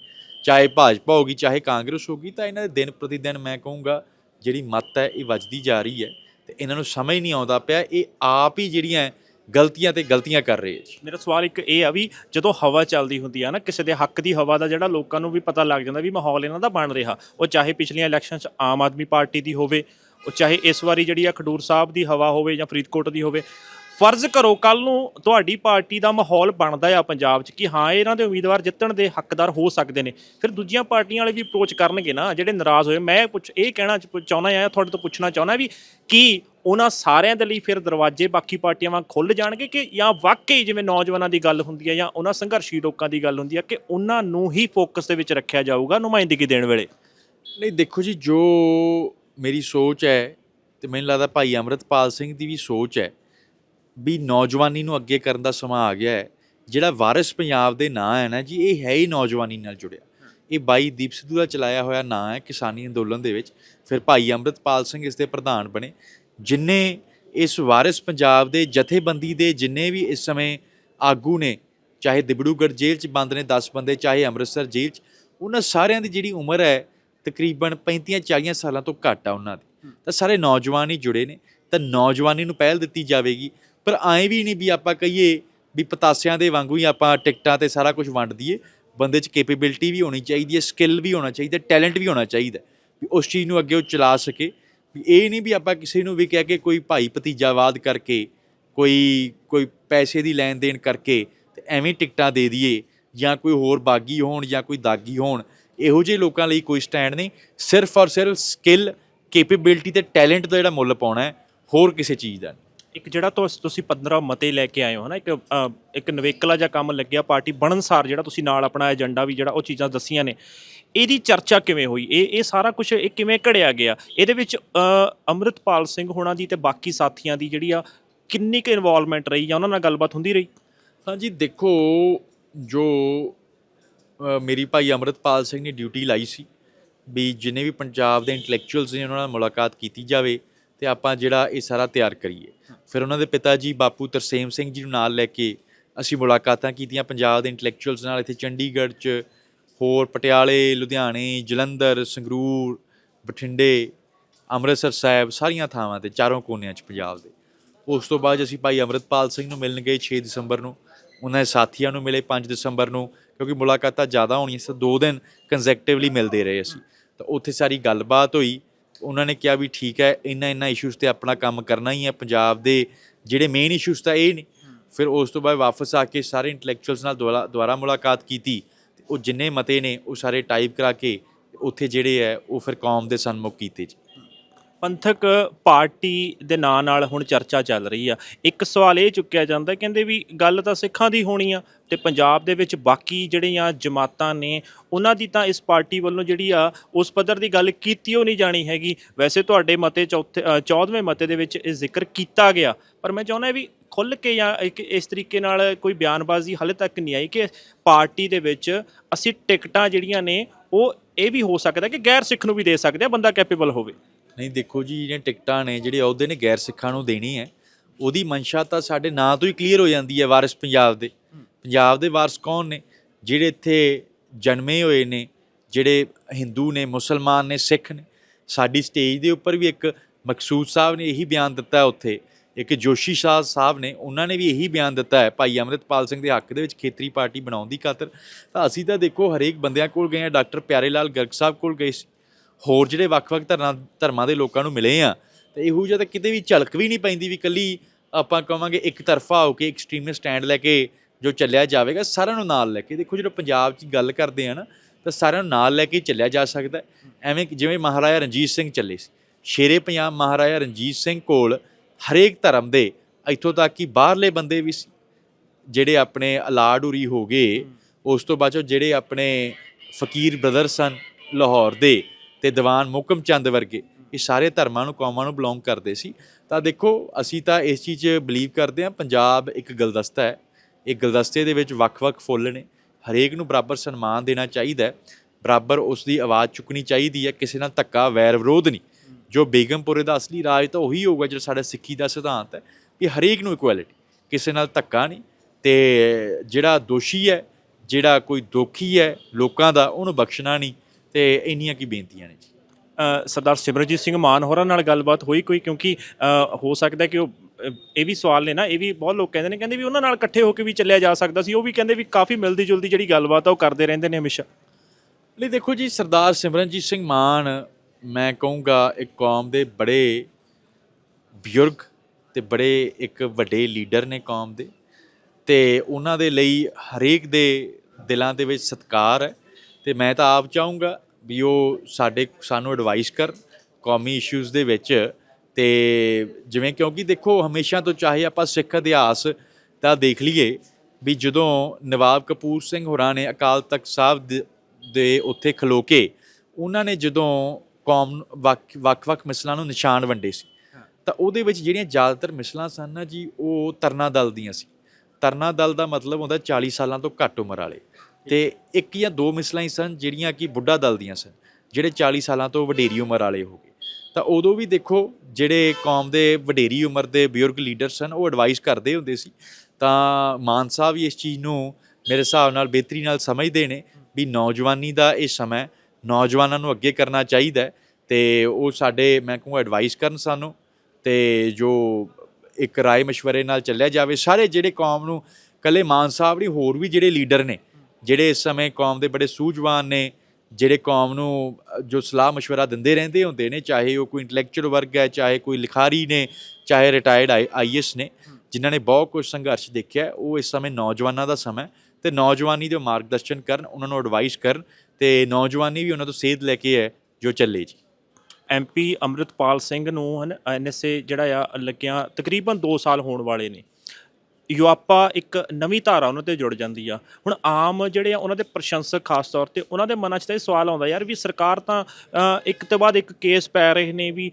ਚਾਹੇ ਭਾਜਪਾ ਹੋਗੀ ਚਾਹੇ ਕਾਂਗਰਸ ਹੋਗੀ ਤਾਂ ਇਹਨਾਂ ਦੇ ਦਿਨ ਪ੍ਰਤੀ ਦਿਨ ਮੈਂ ਕਹੂੰਗਾ, ਜਿਹੜੀ ਮੱਤ ਹੈ, ਇਹ ਵੱਜਦੀ ਜਾ ਰਹੀ ਹੈ ਤੇ ਇਹਨਾਂ ਨੂੰ ਸਮਝ ਨਹੀਂ ਆਉਂਦਾ ਪਿਆ, ਇਹ ਆਪ ਹੀ ਜਿਹੜੀਆਂ ਗਲਤੀਆਂ ਤੇ ਗਲਤੀਆਂ ਕਰ ਰਹੇ ਜੀ। ਮੇਰਾ ਸਵਾਲ ਇੱਕ ਇਹ ਆ ਵੀ ਜਦੋਂ ਹਵਾ ਚੱਲਦੀ ਹੁੰਦੀ ਆ ਨਾ, ਕਿਸੇ ਦੇ ਹੱਕ ਦੀ ਹਵਾ ਦਾ ਜਿਹੜਾ ਲੋਕਾਂ ਨੂੰ ਵੀ ਪਤਾ ਲੱਗ ਜਾਂਦਾ ਵੀ ਮਾਹੌਲ ਇਹਨਾਂ ਦਾ ਬਣ ਰਿਹਾ। ਉਹ ਚਾਹੇ ਪਿਛਲੀਆਂ ਇਲੈਕਸ਼ਨ 'ਚ ਆਮ ਆਦਮੀ ਪਾਰਟੀ ਦੀ ਹੋਵੇ, ਉਹ ਚਾਹੇ ਇਸ ਵਾਰੀ ਜਿਹੜੀ ਆ ਖਡੂਰ ਸਾਹਿਬ ਦੀ ਹਵਾ ਹੋਵੇ ਜਾਂ ਫਰੀਦਕੋਟ ਦੀ ਹੋਵੇ ਫਰਜ਼ ਕਰੋ ਕੱਲ ਨੂੰ ਤੁਹਾਡੀ ਪਾਰਟੀ ਦਾ ਮਾਹੌਲ ਬਣਦਾ ਆ ਪੰਜਾਬ 'ਚ ਕਿ ਹਾਂ, ਇਹਨਾਂ ਦੇ ਉਮੀਦਵਾਰ ਜਿੱਤਣ ਦੇ ਹੱਕਦਾਰ ਹੋ ਸਕਦੇ ਨੇ। ਫਿਰ ਦੂਜੀਆਂ ਪਾਰਟੀਆਂ ਵਾਲੇ ਵੀ ਅਪਰੋਚ ਕਰਨਗੇ ਨਾ, ਜਿਹੜੇ ਨਾਰਾਜ਼ ਹੋਏ। ਮੈਂ ਪੁੱਛ, ਇਹ ਕਹਿਣਾ ਚਾਹੁੰਦਾ ਆ, ਤੁਹਾਡੇ ਤੋਂ ਪੁੱਛਣਾ ਚਾਹੁੰਦਾ ਵੀ ਕੀ ਉਹਨਾਂ ਸਾਰਿਆਂ ਦੇ ਲਈ ਫਿਰ ਦਰਵਾਜ਼ੇ ਬਾਕੀ ਪਾਰਟੀਆਂ ਵਾਂਗ ਖੁੱਲ ਜਾਣਗੇ ਕਿ ਜਾਂ ਵਾਕਈ ਜਿਵੇਂ ਨੌਜਵਾਨਾਂ ਦੀ ਗੱਲ ਹੁੰਦੀ ਹੈ ਜਾਂ ਉਹਨਾਂ ਸੰਘਰਸ਼ੀ ਲੋਕਾਂ ਦੀ ਗੱਲ ਹੁੰਦੀ ਹੈ ਕਿ ਉਹਨਾਂ ਨੂੰ ਹੀ ਫੋਕਸ ਦੇ ਵਿੱਚ ਰੱਖਿਆ ਜਾਊਗਾ ਨੁਮਾਇੰਦਗੀ ਦੇਣ ਵੇਲੇ? ਨਹੀਂ, ਦੇਖੋ ਜੀ, ਜੋ ਮੇਰੀ ਸੋਚ ਹੈ ਤੇ ਮੈਨੂੰ ਲੱਗਦਾ ਭਾਈ ਅਮਰਤਪਾਲ ਸਿੰਘ ਦੀ ਵੀ ਸੋਚ ਹੈ ਵੀ ਨੌਜਵਾਨੀ ਨੂੰ ਅੱਗੇ ਕਰਨ ਦਾ ਸਮਾਂ ਆ ਗਿਆ ਹੈ। ਜਿਹੜਾ ਵਾਰਿਸ ਪੰਜਾਬ ਦੇ ਨਾਂ ਹੈ ਨਾ ਜੀ, ਇਹ ਹੈ ਹੀ ਨੌਜਵਾਨੀ ਨਾਲ ਜੁੜਿਆ। ਇਹ ਬਾਈ ਦੀਪ ਸਿੱਧੂ ਦਾ ਚਲਾਇਆ ਹੋਇਆ ਨਾਂ ਹੈ ਕਿਸਾਨੀ ਅੰਦੋਲਨ ਦੇ ਵਿੱਚ। ਫਿਰ ਭਾਈ ਅੰਮ੍ਰਿਤਪਾਲ ਸਿੰਘ ਇਸ ਦੇ ਪ੍ਰਧਾਨ ਬਣੇ, ਜਿਨੇ ਇਸ ਵਾਰਿਸ ਪੰਜਾਬ ਦੇ ਜਥੇਬੰਦੀ ਦੇ ਜਿੰਨੇ ਵੀ ਇਸ ਸਮੇਂ ਆਗੂ ਨੇ, ਚਾਹੇ ਦਿਬੜੂਗੜ੍ਹ ਜੇਲ੍ਹ 'ਚ ਬੰਦ ਨੇ 10 ਬੰਦੇ, ਚਾਹੇ ਅੰਮ੍ਰਿਤਸਰ ਜੇਲ੍ਹ 'ਚ, ਉਹਨਾਂ ਸਾਰਿਆਂ ਦੀ ਜਿਹੜੀ ਉਮਰ ਹੈ ਤਕਰੀਬਨ 35-40 ਸਾਲਾਂ ਤੋਂ ਘੱਟ ਆ ਉਹਨਾਂ ਦੀ। ਤਾਂ ਸਾਰੇ ਨੌਜਵਾਨ ਹੀ ਜੁੜੇ ਨੇ। ਤਾਂ ਨੌਜਵਾਨੀ ਨੂੰ ਪਹਿਲ ਦਿੱਤੀ ਜਾਵੇਗੀ। ਪਰ ਐਂ ਵੀ ਨਹੀਂ ਵੀ ਆਪਾਂ ਕਹੀਏ ਵੀ ਪਤਾਸਿਆਂ ਦੇ ਵਾਂਗੂ ਹੀ ਆਪਾਂ ਟਿਕਟਾਂ ਤੇ ਸਾਰਾ ਕੁਝ ਵੰਡ ਦਈਏ। ਬੰਦੇ 'ਚ ਕੈਪੇਬਿਲਿਟੀ ਵੀ ਹੋਣੀ ਚਾਹੀਦੀ ਹੈ ਸਕਿੱਲ ਵੀ ਹੋਣਾ ਚਾਹੀਦਾ ਟੈਲੈਂਟ ਵੀ ਹੋਣਾ ਚਾਹੀਦਾ ਵੀ ਉਸ ਚੀਜ਼ ਨੂੰ ਅੱਗੇ ਉਹ ਚਲਾ ਸਕੇ। ਵੀ ਇਹ ਨਹੀਂ ਵੀ ਆਪਾਂ ਕਿਸੇ ਨੂੰ ਵੀ ਕਹਿ ਕੇ ਕੋਈ ਭਾਈ ਭਤੀਜਾਵਾਦ ਕਰਕੇ, ਕੋਈ ਕੋਈ ਪੈਸੇ ਦੀ ਲੈਣ ਦੇਣ ਕਰਕੇ ਤੇ ਐਵੇਂ ਟਿਕਟਾਂ ਦੇ ਦਈਏ ਜਾਂ ਕੋਈ ਹੋਰ ਬਾਗੀ ਹੋਣ ਜਾਂ ਕੋਈ ਦਾਗੀ ਹੋਣ, ਇਹੋ ਜਿਹੇ ਲੋਕਾਂ ਲਈ ਕੋਈ ਸਟੈਂਡ ਨਹੀਂ। ਸਿਰਫ ਔਰ ਸਿਰਫ ਸਕਿੱਲ ਕੈਪੇਬਿਲਿਟੀ ਤੇ ਟੈਲੈਂਟ ਦਾ ਜਿਹੜਾ ਮੁੱਲ ਪਾਉਣਾ ਹੈ, ਹੋਰ ਕਿਸੇ ਚੀਜ਼ ਦਾ ਨਹੀਂ। ਇੱਕ ਜਿਹੜਾ ਤੁਸ- ਤੁਸੀਂ 15 ਮਤੇ ਲੈ ਕੇ ਆਏ ਹੋ ਹਨਾ? ਇੱਕ ਅ, ਇੱਕ ਨਵੇਕਲਾ ਜਿਹਾ ਕੰਮ ਲੱਗਿਆ ਪਾਰਟੀ ਬਣਨਸਾਰ ਜਿਹੜਾ ਤੁਸੀਂ ਨਾਲ ਆਪਣਾ ਏਜੰਡਾ ਵੀ ਜਿਹੜਾ ਉਹ ਚੀਜ਼ਾਂ ਦੱਸੀਆਂ ਨੇ ਇਹਦੀ ਚਰਚਾ ਕਿਵੇਂ ਹੋਈ? ਇਹ ਇਹ ਸਾਰਾ ਕੁਝ ਇਹ ਕਿਵੇਂ ਘੜਿਆ ਗਿਆ? ਇਹਦੇ ਵਿੱਚ ਅ, ਅੰਮ੍ਰਿਤਪਾਲ ਸਿੰਘ ਹੋਣਾ ਦੀ ਤੇ ਬਾਕੀ ਸਾਥੀਆਂ ਦੀ ਜਿਹੜੀ ਆ ਕਿੰਨੀ ਕੁ ਇਨਵੋਲਵਮੈਂਟ ਰਹੀ ਜਾਂ ਉਹਨਾਂ ਨਾਲ ਗੱਲਬਾਤ ਹੁੰਦੀ ਰਹੀ? ਹਾਂਜੀ ਦੇਖੋ ਜੋ ਅ, ਮੇਰੀ ਭਾਈ ਅਮਰਤਪਾਲ ਸਿੰਘ ਨੇ ਡਿਊਟੀ ਲਾਈ ਸੀ ਵੀ ਜਿੰਨੇ ਵੀ ਪੰਜਾਬ ਦੇ ਇੰਟੈਲੈਕਚੁਅਲਸ ਨੇ ਉਹਨਾਂ ਨਾਲ ਮੁਲਾਕਾਤ ਕੀਤੀ ਜਾਵੇ ਤੇ ਆਪਾਂ ਜਿਹੜਾ ਇਹ ਸਾਰਾ ਤਿਆਰ ਕਰੀਏ। ਫਿਰ ਉਹਨਾਂ ਦੇ ਪਿਤਾ ਜੀ ਬਾਪੂ ਤਰਸੇਮ ਸਿੰਘ ਜੀ ਨੂੰ ਨਾਲ ਲੈ ਕੇ ਅਸੀਂ ਮੁਲਾਕਾਤਾਂ ਕੀਤੀਆਂ ਪੰਜਾਬ ਦੇ ਇੰਟੈਲੈਕਚੁਅਲਸ ਨਾਲ। ਇੱਥੇ ਚੰਡੀਗੜ੍ਹ 'ਚ ਹੋਰ ਪਟਿਆਲੇ ਲੁਧਿਆਣੇ ਜਲੰਧਰ ਸੰਗਰੂਰ ਬਠਿੰਡੇ ਅੰਮ੍ਰਿਤਸਰ ਸਾਹਿਬ ਸਾਰੀਆਂ ਥਾਵਾਂ ਤੇ ਚਾਰੋਂ ਕੋਨਿਆਂ 'ਚ ਪੰਜਾਬ ਦੇ। ਉਸ ਤੋਂ ਬਾਅਦ ਅਸੀਂ ਭਾਈ ਅਮਰਤਪਾਲ ਸਿੰਘ ਨੂੰ ਮਿਲਣ ਗਏ 6 ਦਸੰਬਰ ਨੂੰ। ਉਹਨਾਂ ਦੇ ਸਾਥੀਆਂ ਨੂੰ ਮਿਲੇ 5 ਦਸੰਬਰ ਨੂੰ ਕਿਉਂਕਿ ਮੁਲਾਕਾਤਾਂ ਜ਼ਿਆਦਾ ਹੋਣੀਆਂ ਸੀ ਦੋ ਦਿਨ ਕੰਜ਼ੈਕਟਿਵਲੀ ਮਿਲਦੇ ਰਹੇ ਅਸੀਂ। ਤਾਂ ਉੱਥੇ ਸਾਰੀ ਗੱਲਬਾਤ ਹੋਈ। ਉਹਨਾਂ ਨੇ ਕਿਹਾ ਵੀ ਠੀਕ ਹੈ ਇਹਨਾਂ ਇਹਨਾਂ ਇਸ਼ੂਸ ਤੇ ਆਪਣਾ ਕੰਮ ਕਰਨਾ ਹੀ ਹੈ, ਪੰਜਾਬ ਦੇ ਜਿਹੜੇ ਮੇਨ ਇਸ਼ੂਸ ਤਾਂ ਇਹ ਨੇ। ਫਿਰ ਉਸ ਤੋਂ ਬਾਅਦ ਵਾਪਸ ਆ ਕੇ ਸਾਰੇ ਇੰਟੈਲੈਕਚੁਅਲਸ ਨਾਲ ਦੁਬਾਰਾ ਦੁਬਾਰਾ ਮੁਲਾਕਾਤ ਕੀਤੀ। ਤੇ ਉਹ ਜਿੰਨੇ ਮਤੇ ਨੇ, ਉਹ ਸਾਰੇ ਟਾਈਪ ਕਰਾ ਕੇ ਉੱਥੇ ਜਿਹੜੇ ਹੈ, ਉਹ ਫਿਰ ਕੌਮ ਦੇ ਸਨਮੁਖ ਕੀਤੇ ਜੀ। ਪੰਥਕ ਪਾਰਟੀ ਦੇ ਨਾਂ ਨਾਲ ਹੁਣ ਚਰਚਾ ਚੱਲ ਰਹੀ ਆ। ਇੱਕ ਸਵਾਲ ਇਹ ਚੁੱਕਿਆ ਜਾਂਦਾ ਕਹਿੰਦੇ ਵੀ ਗੱਲ ਤਾਂ ਸਿੱਖਾਂ ਦੀ ਹੋਣੀ ਆ ਤੇ ਪੰਜਾਬ ਦੇ ਵਿੱਚ ਬਾਕੀ ਜਿਹੜੀਆਂ ਜਮਾਤਾਂ ਨੇ ਉਹਨਾਂ ਦੀ ਤਾਂ ਇਸ ਪਾਰਟੀ ਵੱਲੋਂ ਜਿਹੜੀ ਆ ਉਸ ਪੱਧਰ ਦੀ ਗੱਲ ਕੀਤੀ ਉਹ ਨਹੀਂ ਜਾਣੀ ਹੈਗੀ। ਵੈਸੇ ਤੁਹਾਡੇ ਮਤੇ ਚੌਥੇ ਅ, 14ਵੇਂ ਮਤੇ ਦੇ ਵਿੱਚ ਇਹ ਜ਼ਿਕਰ ਕੀਤਾ ਗਿਆ ਪਰ ਮੈਂ ਚਾਹੁੰਦਾ ਵੀ ਖੁੱਲ ਕੇ ਜਾਂ ਇੱਕ ਇਸ ਤਰੀਕੇ ਨਾਲ ਕੋਈ ਬਿਆਨਬਾਜ਼ੀ ਹਾਲੇ ਤੱਕ ਨਹੀਂ ਆਈ ਕਿ ਪਾਰਟੀ ਦੇ ਵਿੱਚ ਅਸੀਂ ਟਿਕਟਾਂ ਜਿਹੜੀਆਂ ਨੇ ਉਹ ਇਹ ਵੀ ਹੋ ਸਕਦਾ ਕਿ ਗੈਰ ਸਿੱਖ ਨੂੰ ਵੀ ਦੇ ਸਕਦੇ ਆ ਬੰਦਾ ਕੈਪੇਬਲ ਹੋਵੇ। ਨਹੀਂ, ਦੇਖੋ ਜੀ, ਜਿਹੜੀਆਂ ਟਿਕਟਾਂ ਨੇ, ਜਿਹੜੇ ਅਹੁਦੇ ਨੇ ਗੈਰ ਸਿੱਖਾਂ ਨੂੰ ਦੇਣੀ ਹੈ, ਉਹਦੀ ਮਨਸ਼ਾ ਤਾਂ ਸਾਡੇ ਨਾਂ ਤੋਂ ਹੀ ਕਲੀਅਰ ਹੋ ਜਾਂਦੀ ਹੈ ਵਾਰਿਸ ਪੰਜਾਬ ਦੇ। ਪੰਜਾਬ ਦੇ ਵਾਰਿਸ ਕੌਣ ਨੇ? ਜਿਹੜੇ ਇੱਥੇ ਜਨਮੇ ਹੋਏ ਨੇ, ਜਿਹੜੇ ਹਿੰਦੂ ਨੇ, ਮੁਸਲਮਾਨ ਨੇ, ਸਿੱਖ ਨੇ। ਸਾਡੀ ਸਟੇਜ ਦੇ ਉੱਪਰ ਵੀ ਇੱਕ ਮਕਸੂਦ ਸਾਹਿਬ ਨੇ ਇਹੀ ਬਿਆਨ ਦਿੱਤਾ ਉੱਥੇ। ਇੱਕ ਜੋਸ਼ੀ ਸ਼ਾਹ ਸਾਹਿਬ ਨੇ, ਉਹਨਾਂ ਨੇ ਵੀ ਇਹੀ ਬਿਆਨ ਦਿੱਤਾ ਹੈ, ਭਾਈ ਅੰਮ੍ਰਿਤਪਾਲ ਸਿੰਘ ਦੇ ਹੱਕ ਦੇ ਵਿੱਚ ਖੇਤਰੀ ਪਾਰਟੀ ਬਣਾਉਣ ਦੀ ਖਾਤਰ। ਤਾਂ ਅਸੀਂ ਤਾਂ ਦੇਖੋ, ਹਰੇਕ ਬੰਦਿਆਂ ਕੋਲ ਗਏ ਆ ਡਾਕਟਰ ਪਿਆਰੇ ਲਾਲ ਗਰਗ ਸਾਹਿਬ ਕੋਲ ਗਏ ਸੀ। ਹੋਰ ਜਿਹੜੇ ਵੱਖ-ਵੱਖ ਧਰਨਾ, ਧਰਮਾਂ ਦੇ ਲੋਕਾਂ ਨੂੰ ਮਿਲੇ ਆ, ਤੇ ਇਹੋ ਜਿਹਾ ਤਾਂ ਕਿਤੇ ਵੀ ਝਲਕ ਵੀ ਨਹੀਂ ਪੈਂਦੀ ਵੀ ਕੱਲੀ ਆਪਾਂ ਕਹਾਂਗੇ ਇੱਕ ਤਰਫਾ ਹੋ ਕੇ ਐਕਸਟ੍ਰੀਮਿਸਟ ਸਟੈਂਡ ਲੈ ਕੇ ਜੋ ਚੱਲਿਆ ਜਾਵੇਗਾ, ਸਾਰਿਆਂ ਨੂੰ ਨਾਲ ਲੈ ਕੇ। ਦੇਖੋ ਜਦੋਂ ਪੰਜਾਬ 'ਚ ਗੱਲ ਕਰਦੇ ਆ ਨਾ, ਤਾਂ ਸਾਰਿਆਂ ਨੂੰ ਨਾਲ ਲੈ ਕੇ ਚੱਲਿਆ ਜਾ ਸਕਦਾ। ਐਵੇਂ ਜਿਵੇਂ ਮਹਾਰਾਜਾ ਰਣਜੀਤ ਸਿੰਘ ਚੱਲੇ ਸੀ। ਸ਼ੇਰੇ ਪੰਜਾਬ ਮਹਾਰਾਜਾ ਰਣਜੀਤ ਸਿੰਘ ਕੋਲ ਹਰੇਕ ਧਰਮ ਦੇ ਇੱਥੋਂ ਤੱਕ ਕਿ ਬਾਹਰਲੇ ਬੰਦੇ ਵੀ ਸੀ। ਜਿਹੜੇ ਆਪਣੇ ਅਲਾੜੂਰੀ ਹੋ ਗਏ, ਉਸ ਤੋਂ ਬਾਅਦ ਚੋਂ ਜਿਹੜੇ ਆਪਣੇ ਫਕੀਰ ਬ੍ਰਦਰ ਸਨ ਲਾਹੌਰ ਦੇ ਤੇ ਦੀਵਾਨ ਮੁਕਮ ਚੰਦ ਵਰਗੇ, ਇਹ ਸਾਰੇ ਧਰਮਾਂ ਨੂੰ, ਕੌਮਾਂ ਨੂੰ ਬਿਲੋਂਗ ਕਰਦੇ ਸੀ। ਤਾਂ ਦੇਖੋ, ਅਸੀਂ ਤਾਂ ਇਸ ਚੀਜ਼ 'ਚ ਬਲੀਵ ਕਰਦੇ ਹਾਂ, ਪੰਜਾਬ ਇੱਕ ਗੁਲਦਸਤਾ ਹੈ। ਇਹ ਗੁਲਦਸਤੇ ਦੇ ਵਿੱਚ ਵੱਖ-ਵੱਖ ਫੁੱਲ ਨੇ। ਹਰੇਕ ਨੂੰ ਬਰਾਬਰ ਸਨਮਾਨ ਦੇਣਾ ਚਾਹੀਦਾ ਹੈ। ਬਰਾਬਰ ਉਸ ਦੀ ਆਵਾਜ਼ ਚੁੱਕਣੀ ਚਾਹੀਦੀ ਹੈ, ਕਿਸੇ ਨਾਲ ਧੱਕਾ, ਵੈਰ ਵਿਰੋਧ ਨਹੀਂ। ਜੋ ਬੇਗਮਪੁਰੇ ਦਾ ਅਸਲੀ ਰਾਜ, ਤਾਂ ਉਹੀ ਹੋਊਗਾ ਜਿਹੜਾ ਸਾਡਾ ਸਿੱਖੀ ਦਾ ਸਿਧਾਂਤ ਹੈ, ਕਿ ਹਰੇਕ ਨੂੰ ਇਕੁਐਲਿਟੀ ਕਿਸੇ ਨਾਲ ਧੱਕਾ ਨਹੀਂ। ਤੇ ਜਿਹੜਾ ਦੋਸ਼ੀ ਹੈ, ਜਿਹੜਾ ਕੋਈ ਦੋਖੀ ਹੈ ਲੋਕਾਂ ਦਾ, ਉਹਨੂੰ ਬਖਸ਼ਣਾ ਨਹੀਂ। ਤੇ ਇੰਨੀਆਂ ਕੀ ਬੇਨਤੀਆਂ ਨੇ ਜੀ? ਸਰਦਾਰ ਸਿਮਰਜੀਤ ਸਿੰਘ ਮਾਨ ਹੋਰਾਂ ਨਾਲ ਗੱਲਬਾਤ ਹੋਈ ਕੋਈ? ਕਿਉਂਕਿ ਹੋ ਸਕਦਾ ਕਿ ਉਹ ਇਹ ਵੀ ਸਵਾਲ ਨੇ ਨਾ ਇਹ ਵੀ ਬਹੁਤ ਲੋਕ ਕਹਿੰਦੇ ਨੇ ਕਹਿੰਦੇ ਵੀ ਉਹਨਾਂ ਨਾਲ ਇਕੱਠੇ ਹੋ ਕੇ ਵੀ ਚੱਲਿਆ ਜਾ ਸਕਦਾ ਸੀ ਉਹ ਵੀ ਕਹਿੰਦੇ ਵੀ ਕਾਫੀ ਮਿਲਦੀ ਜੁਲਦੀ ਜਿਹੜੀ ਗੱਲਬਾਤ ਆ ਉਹ ਕਰਦੇ ਰਹਿੰਦੇ ਨੇ ਹਮੇਸ਼ਾ। ਲਈ ਦੇਖੋ ਜੀ ਸਰਦਾਰ ਸਿਮਰਨਜੀਤ ਸਿੰਘ ਮਾਨ ਮੈਂ ਕਹੂੰਗਾ ਇੱਕ ਕੌਮ ਦੇ ਬੜੇ ਬਜ਼ੁਰਗ ਤੇ ਬੜੇ ਇੱਕ ਵੱਡੇ ਲੀਡਰ ਨੇ ਕੌਮ ਦੇ ਤੇ ਉਹਨਾਂ ਦੇ ਲਈ ਹਰੇਕ ਦੇ ਦਿਲਾਂ ਦੇ ਵਿੱਚ ਸਤਿਕਾਰ ਹੈ। ਤੇ ਮੈਂ ਤਾਂ ਆਪ ਚਾਹੂੰਗਾ ਵੀ ਉਹ ਸਾਡੇ ਸਾਨੂੰ ਐਡਵਾਈਸ ਕਰ ਕੌਮੀ ਇਸ਼ੂਜ਼ ਦੇ ਵਿੱਚ। ਤੇ ਜਿਵੇਂ ਕਿਉਂਕਿ ਦੇਖੋ ਹਮੇਸ਼ਾ ਤੋਂ ਚਾਹੇ ਆਪਾਂ ਸਿੱਖ ਇਤਿਹਾਸ ਦਾ ਦੇਖ ਲਈਏ ਵੀ ਜਦੋਂ ਨਵਾਬ ਕਪੂਰ ਸਿੰਘ ਹੋਰਾਂ ਨੇ ਅਕਾਲ ਤਖਤ ਸਾਹਿਬ ਦੇ- ਉੱਥੇ ਖਲੋ ਕੇ ਉਹਨਾਂ ਨੇ ਜਦੋਂ ਕੌਮ ਵੱਖ-ਵੱਖ ਮਿਸਲਾਂ ਨੂੰ ਨਿਸ਼ਾਨ ਵੰਡੇ ਸੀ ਤਾਂ ਉਹਦੇ ਵਿੱਚ ਜਿਹੜੀਆਂ ਜ਼ਿਆਦਾਤਰ ਮਿਸਲਾਂ ਸਨ ਨਾ ਜੀ ਉਹ ਤਰਨਾ ਦਲ ਦੀਆਂ ਸੀ। ਤਰਨਾ ਦਲ ਦਾ ਮਤਲਬ ਹੁੰਦਾ 40 ਸਾਲਾਂ ਤੋਂ ਘੱਟ ਉਮਰ ਵਾਲੇ। ਤੇ ਇੱਕ ਜਾਂ ਦੋ ਮਿਸਲਾਂ ਹੀ ਸਨ ਜਿਹੜੀਆਂ ਕਿ ਬੁੱਢਾ ਦਲ ਦੀਆਂ ਸਨ, ਜਿਹੜੇ 40 ਸਾਲਾਂ ਤੋਂ ਵਡੇਰੀ ਉਮਰ ਵਾਲੇ ਹੋ ਗਏ। ਤਾਂ ਉਦੋਂ ਵੀ ਦੇਖੋ, ਜਿਹੜੇ ਕੌਮ ਦੇ ਵਡੇਰੀ ਉਮਰ ਦੇ ਬਜ਼ੁਰਗ ਲੀਡਰ ਸਨ, ਉਹ ਐਡਵਾਈਸ ਕਰਦੇ ਹੁੰਦੇ ਸੀ। ਤਾਂ ਮਾਨ ਸਾਹਿਬ ਵੀ ਇਸ ਚੀਜ਼ ਨੂੰ ਮੇਰੇ ਹਿਸਾਬ ਨਾਲ ਬਿਹਤਰੀ ਨਾਲ ਸਮਝਦੇ ਨੇ ਵੀ ਨੌਜਵਾਨੀ ਦਾ ਇਹ ਸਮਾਂ ਨੌਜਵਾਨਾਂ ਨੂੰ ਅੱਗੇ ਕਰਨਾ ਚਾਹੀਦਾ ਹੈ ਤੇ ਉਹ ਸਾਡੇ, ਮੈਂ ਕਹੂੰ ਐਡਵਾਈਸ ਕਰਨ ਸਾਨੂੰ ਤੇ ਜੋ ਇੱਕ ਰਾਏ مشਵਰੇ ਨਾਲ ਚੱਲਿਆ ਜਾਵੇ। ਸਾਰੇ ਜਿਹੜੇ ਕੌਮ ਨੂੰ ਕੱਲੇ ਮਾਨ ਸਾਹਿਬ ਨਹੀਂ, ਹੋਰ ਵੀ ਜਿਹੜੇ ਲੀਡਰ ਨੇ ਜਿਹੜੇ ਇਸ ਸਮੇਂ ਕੌਮ ਦੇ ਬੜੇ ਸੂਝਵਾਨ ਨੇ ਜਿਹੜੇ ਕੌਮ ਨੂੰ ਅ, ਜੋ ਸਲਾਹ مشورہ ਦਿੰਦੇ ਰਹਿੰਦੇ ਹੁੰਦੇ ਨੇ ਚਾਹੇ ਉਹ ਕੋਈ ਇੰਟੈਲੈਕਚੁਅਲ ਵਰਗ ਹੈ ਚਾਹੇ ਕੋਈ ਲਿਖਾਰੀ ਨੇ ਚਾਹੇ ਰਿਟਾਇਰਡ ਆਈਐਸ ਨੇ ਜਿਨ੍ਹਾਂ ਨੇ ਬਹੁਤ ਕੁਝ ਸੰਘਰਸ਼ ਦੇਖਿਆ ਹੈ, ਉਹ ਇਸ ਸਮੇਂ ਨੌਜਵਾਨਾਂ ਦਾ ਸਮਾਂ ਹੈ ਤੇ ਨੌਜਵਾਨੀ ਦੇ ਮਾਰਗਦਰਸ਼ਨ ਕਰਨ ਉਹਨਾਂ ਨੂੰ ਐਡਵਾਈਸ ਕਰਨ ਤੇ ਨੌਜਵਾਨੀ ਵੀ ਉਹਨਾਂ ਤੋਂ ਸੇਧ ਲੈ ਕੇ ਹੈ ਜੋ ਚੱਲੇ ਜੀ ਐਮਪੀ ਅੰਮ੍ਰਿਤਪਾਲ ਸਿੰਘ ਨੂੰ ਹਨ ਐਨਐਸਏ ਜਿਹੜਾ ਆ ਲੱਗਿਆ ਤਕਰੀਬਨ 2 ਸਾਲ ਹੋਣ ਵਾਲੇ ਨੇ ਯੁਆਪਾ ਇੱਕ ਨਵੀਂ ਧਾਰਾ ਉਹਨਾਂ ਤੇ ਜੁੜ ਜਾਂਦੀ ਆ। ਹੁਣ ਆਮ ਜਿਹੜੇ ਆ ਉਹਨਾਂ ਦੇ ਪ੍ਰਸ਼ੰਸਕ ਖਾਸ ਤੌਰ ਤੇ ਉਹਨਾਂ ਦੇ ਮਨਾਂ 'ਚ ਤਾਂ ਇਹ ਸਵਾਲ ਆਉਂਦਾ ਯਾਰ ਵੀ ਸਰਕਾਰ ਤਾਂ ਇੱਕ ਤੋਂ ਬਾਅਦ ਇੱਕ ਕੇਸ ਪੈ ਰਹੇ ਨੇ ਵੀ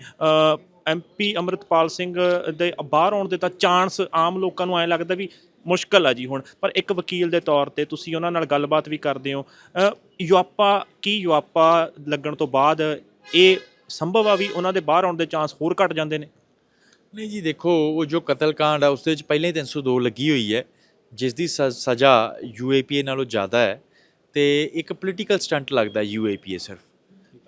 ਐਮਪੀ ਅੰਮ੍ਰਿਤਪਾਲ ਸਿੰਘ ਦੇ ਬਾਹਰ ਆਉਣ ਦੇ ਤਾਂ ਚਾਂਸ ਆਮ ਲੋਕਾਂ ਨੂੰ ਐਂ ਲੱਗਦਾ ਵੀ ਮੁਸ਼ਕਲ ਆ ਜੀ ਹੁਣ। ਪਰ ਇੱਕ ਵਕੀਲ ਦੇ ਤੌਰ ਤੇ ਤੁਸੀਂ ਉਹਨਾਂ ਨਾਲ ਗੱਲਬਾਤ ਵੀ ਕਰਦੇ ਹੋ। ਯੁਆਪਾ, ਕੀ ਯੁਆਪਾ ਲੱਗਣ ਤੋਂ ਬਾਅਦ ਇਹ ਸੰਭਵ ਆ ਵੀ ਉਹਨਾਂ ਦੇ ਬਾਹਰ ਆਉਣ ਦੇ ਚਾਂਸ ਹੋਰ ਘਟ ਜਾਂਦੇ ਨੇ? ਨਹੀਂ ਜੀ, ਦੇਖੋ, ਉਹ ਜੋ ਕਤਲकांड ਆ ਉਸ ਦੇ ਵਿੱਚ ਪਹਿਲਾਂ ਹੀ 302 ਲੱਗੀ ਹੋਈ ਹੈ, ਜਿਸ ਦੀ ਸ- ਸਜ਼ਾ ਯੂਏਪੀਏ ਨਾਲੋਂ ਜ਼ਿਆਦਾ ਹੈ ਤੇ ਇੱਕ ਪੋਲੀਟੀਕਲ ਸਟੰਟ ਲੱਗਦਾ ਯੂਏਪੀਏ ਸਿਰਫ।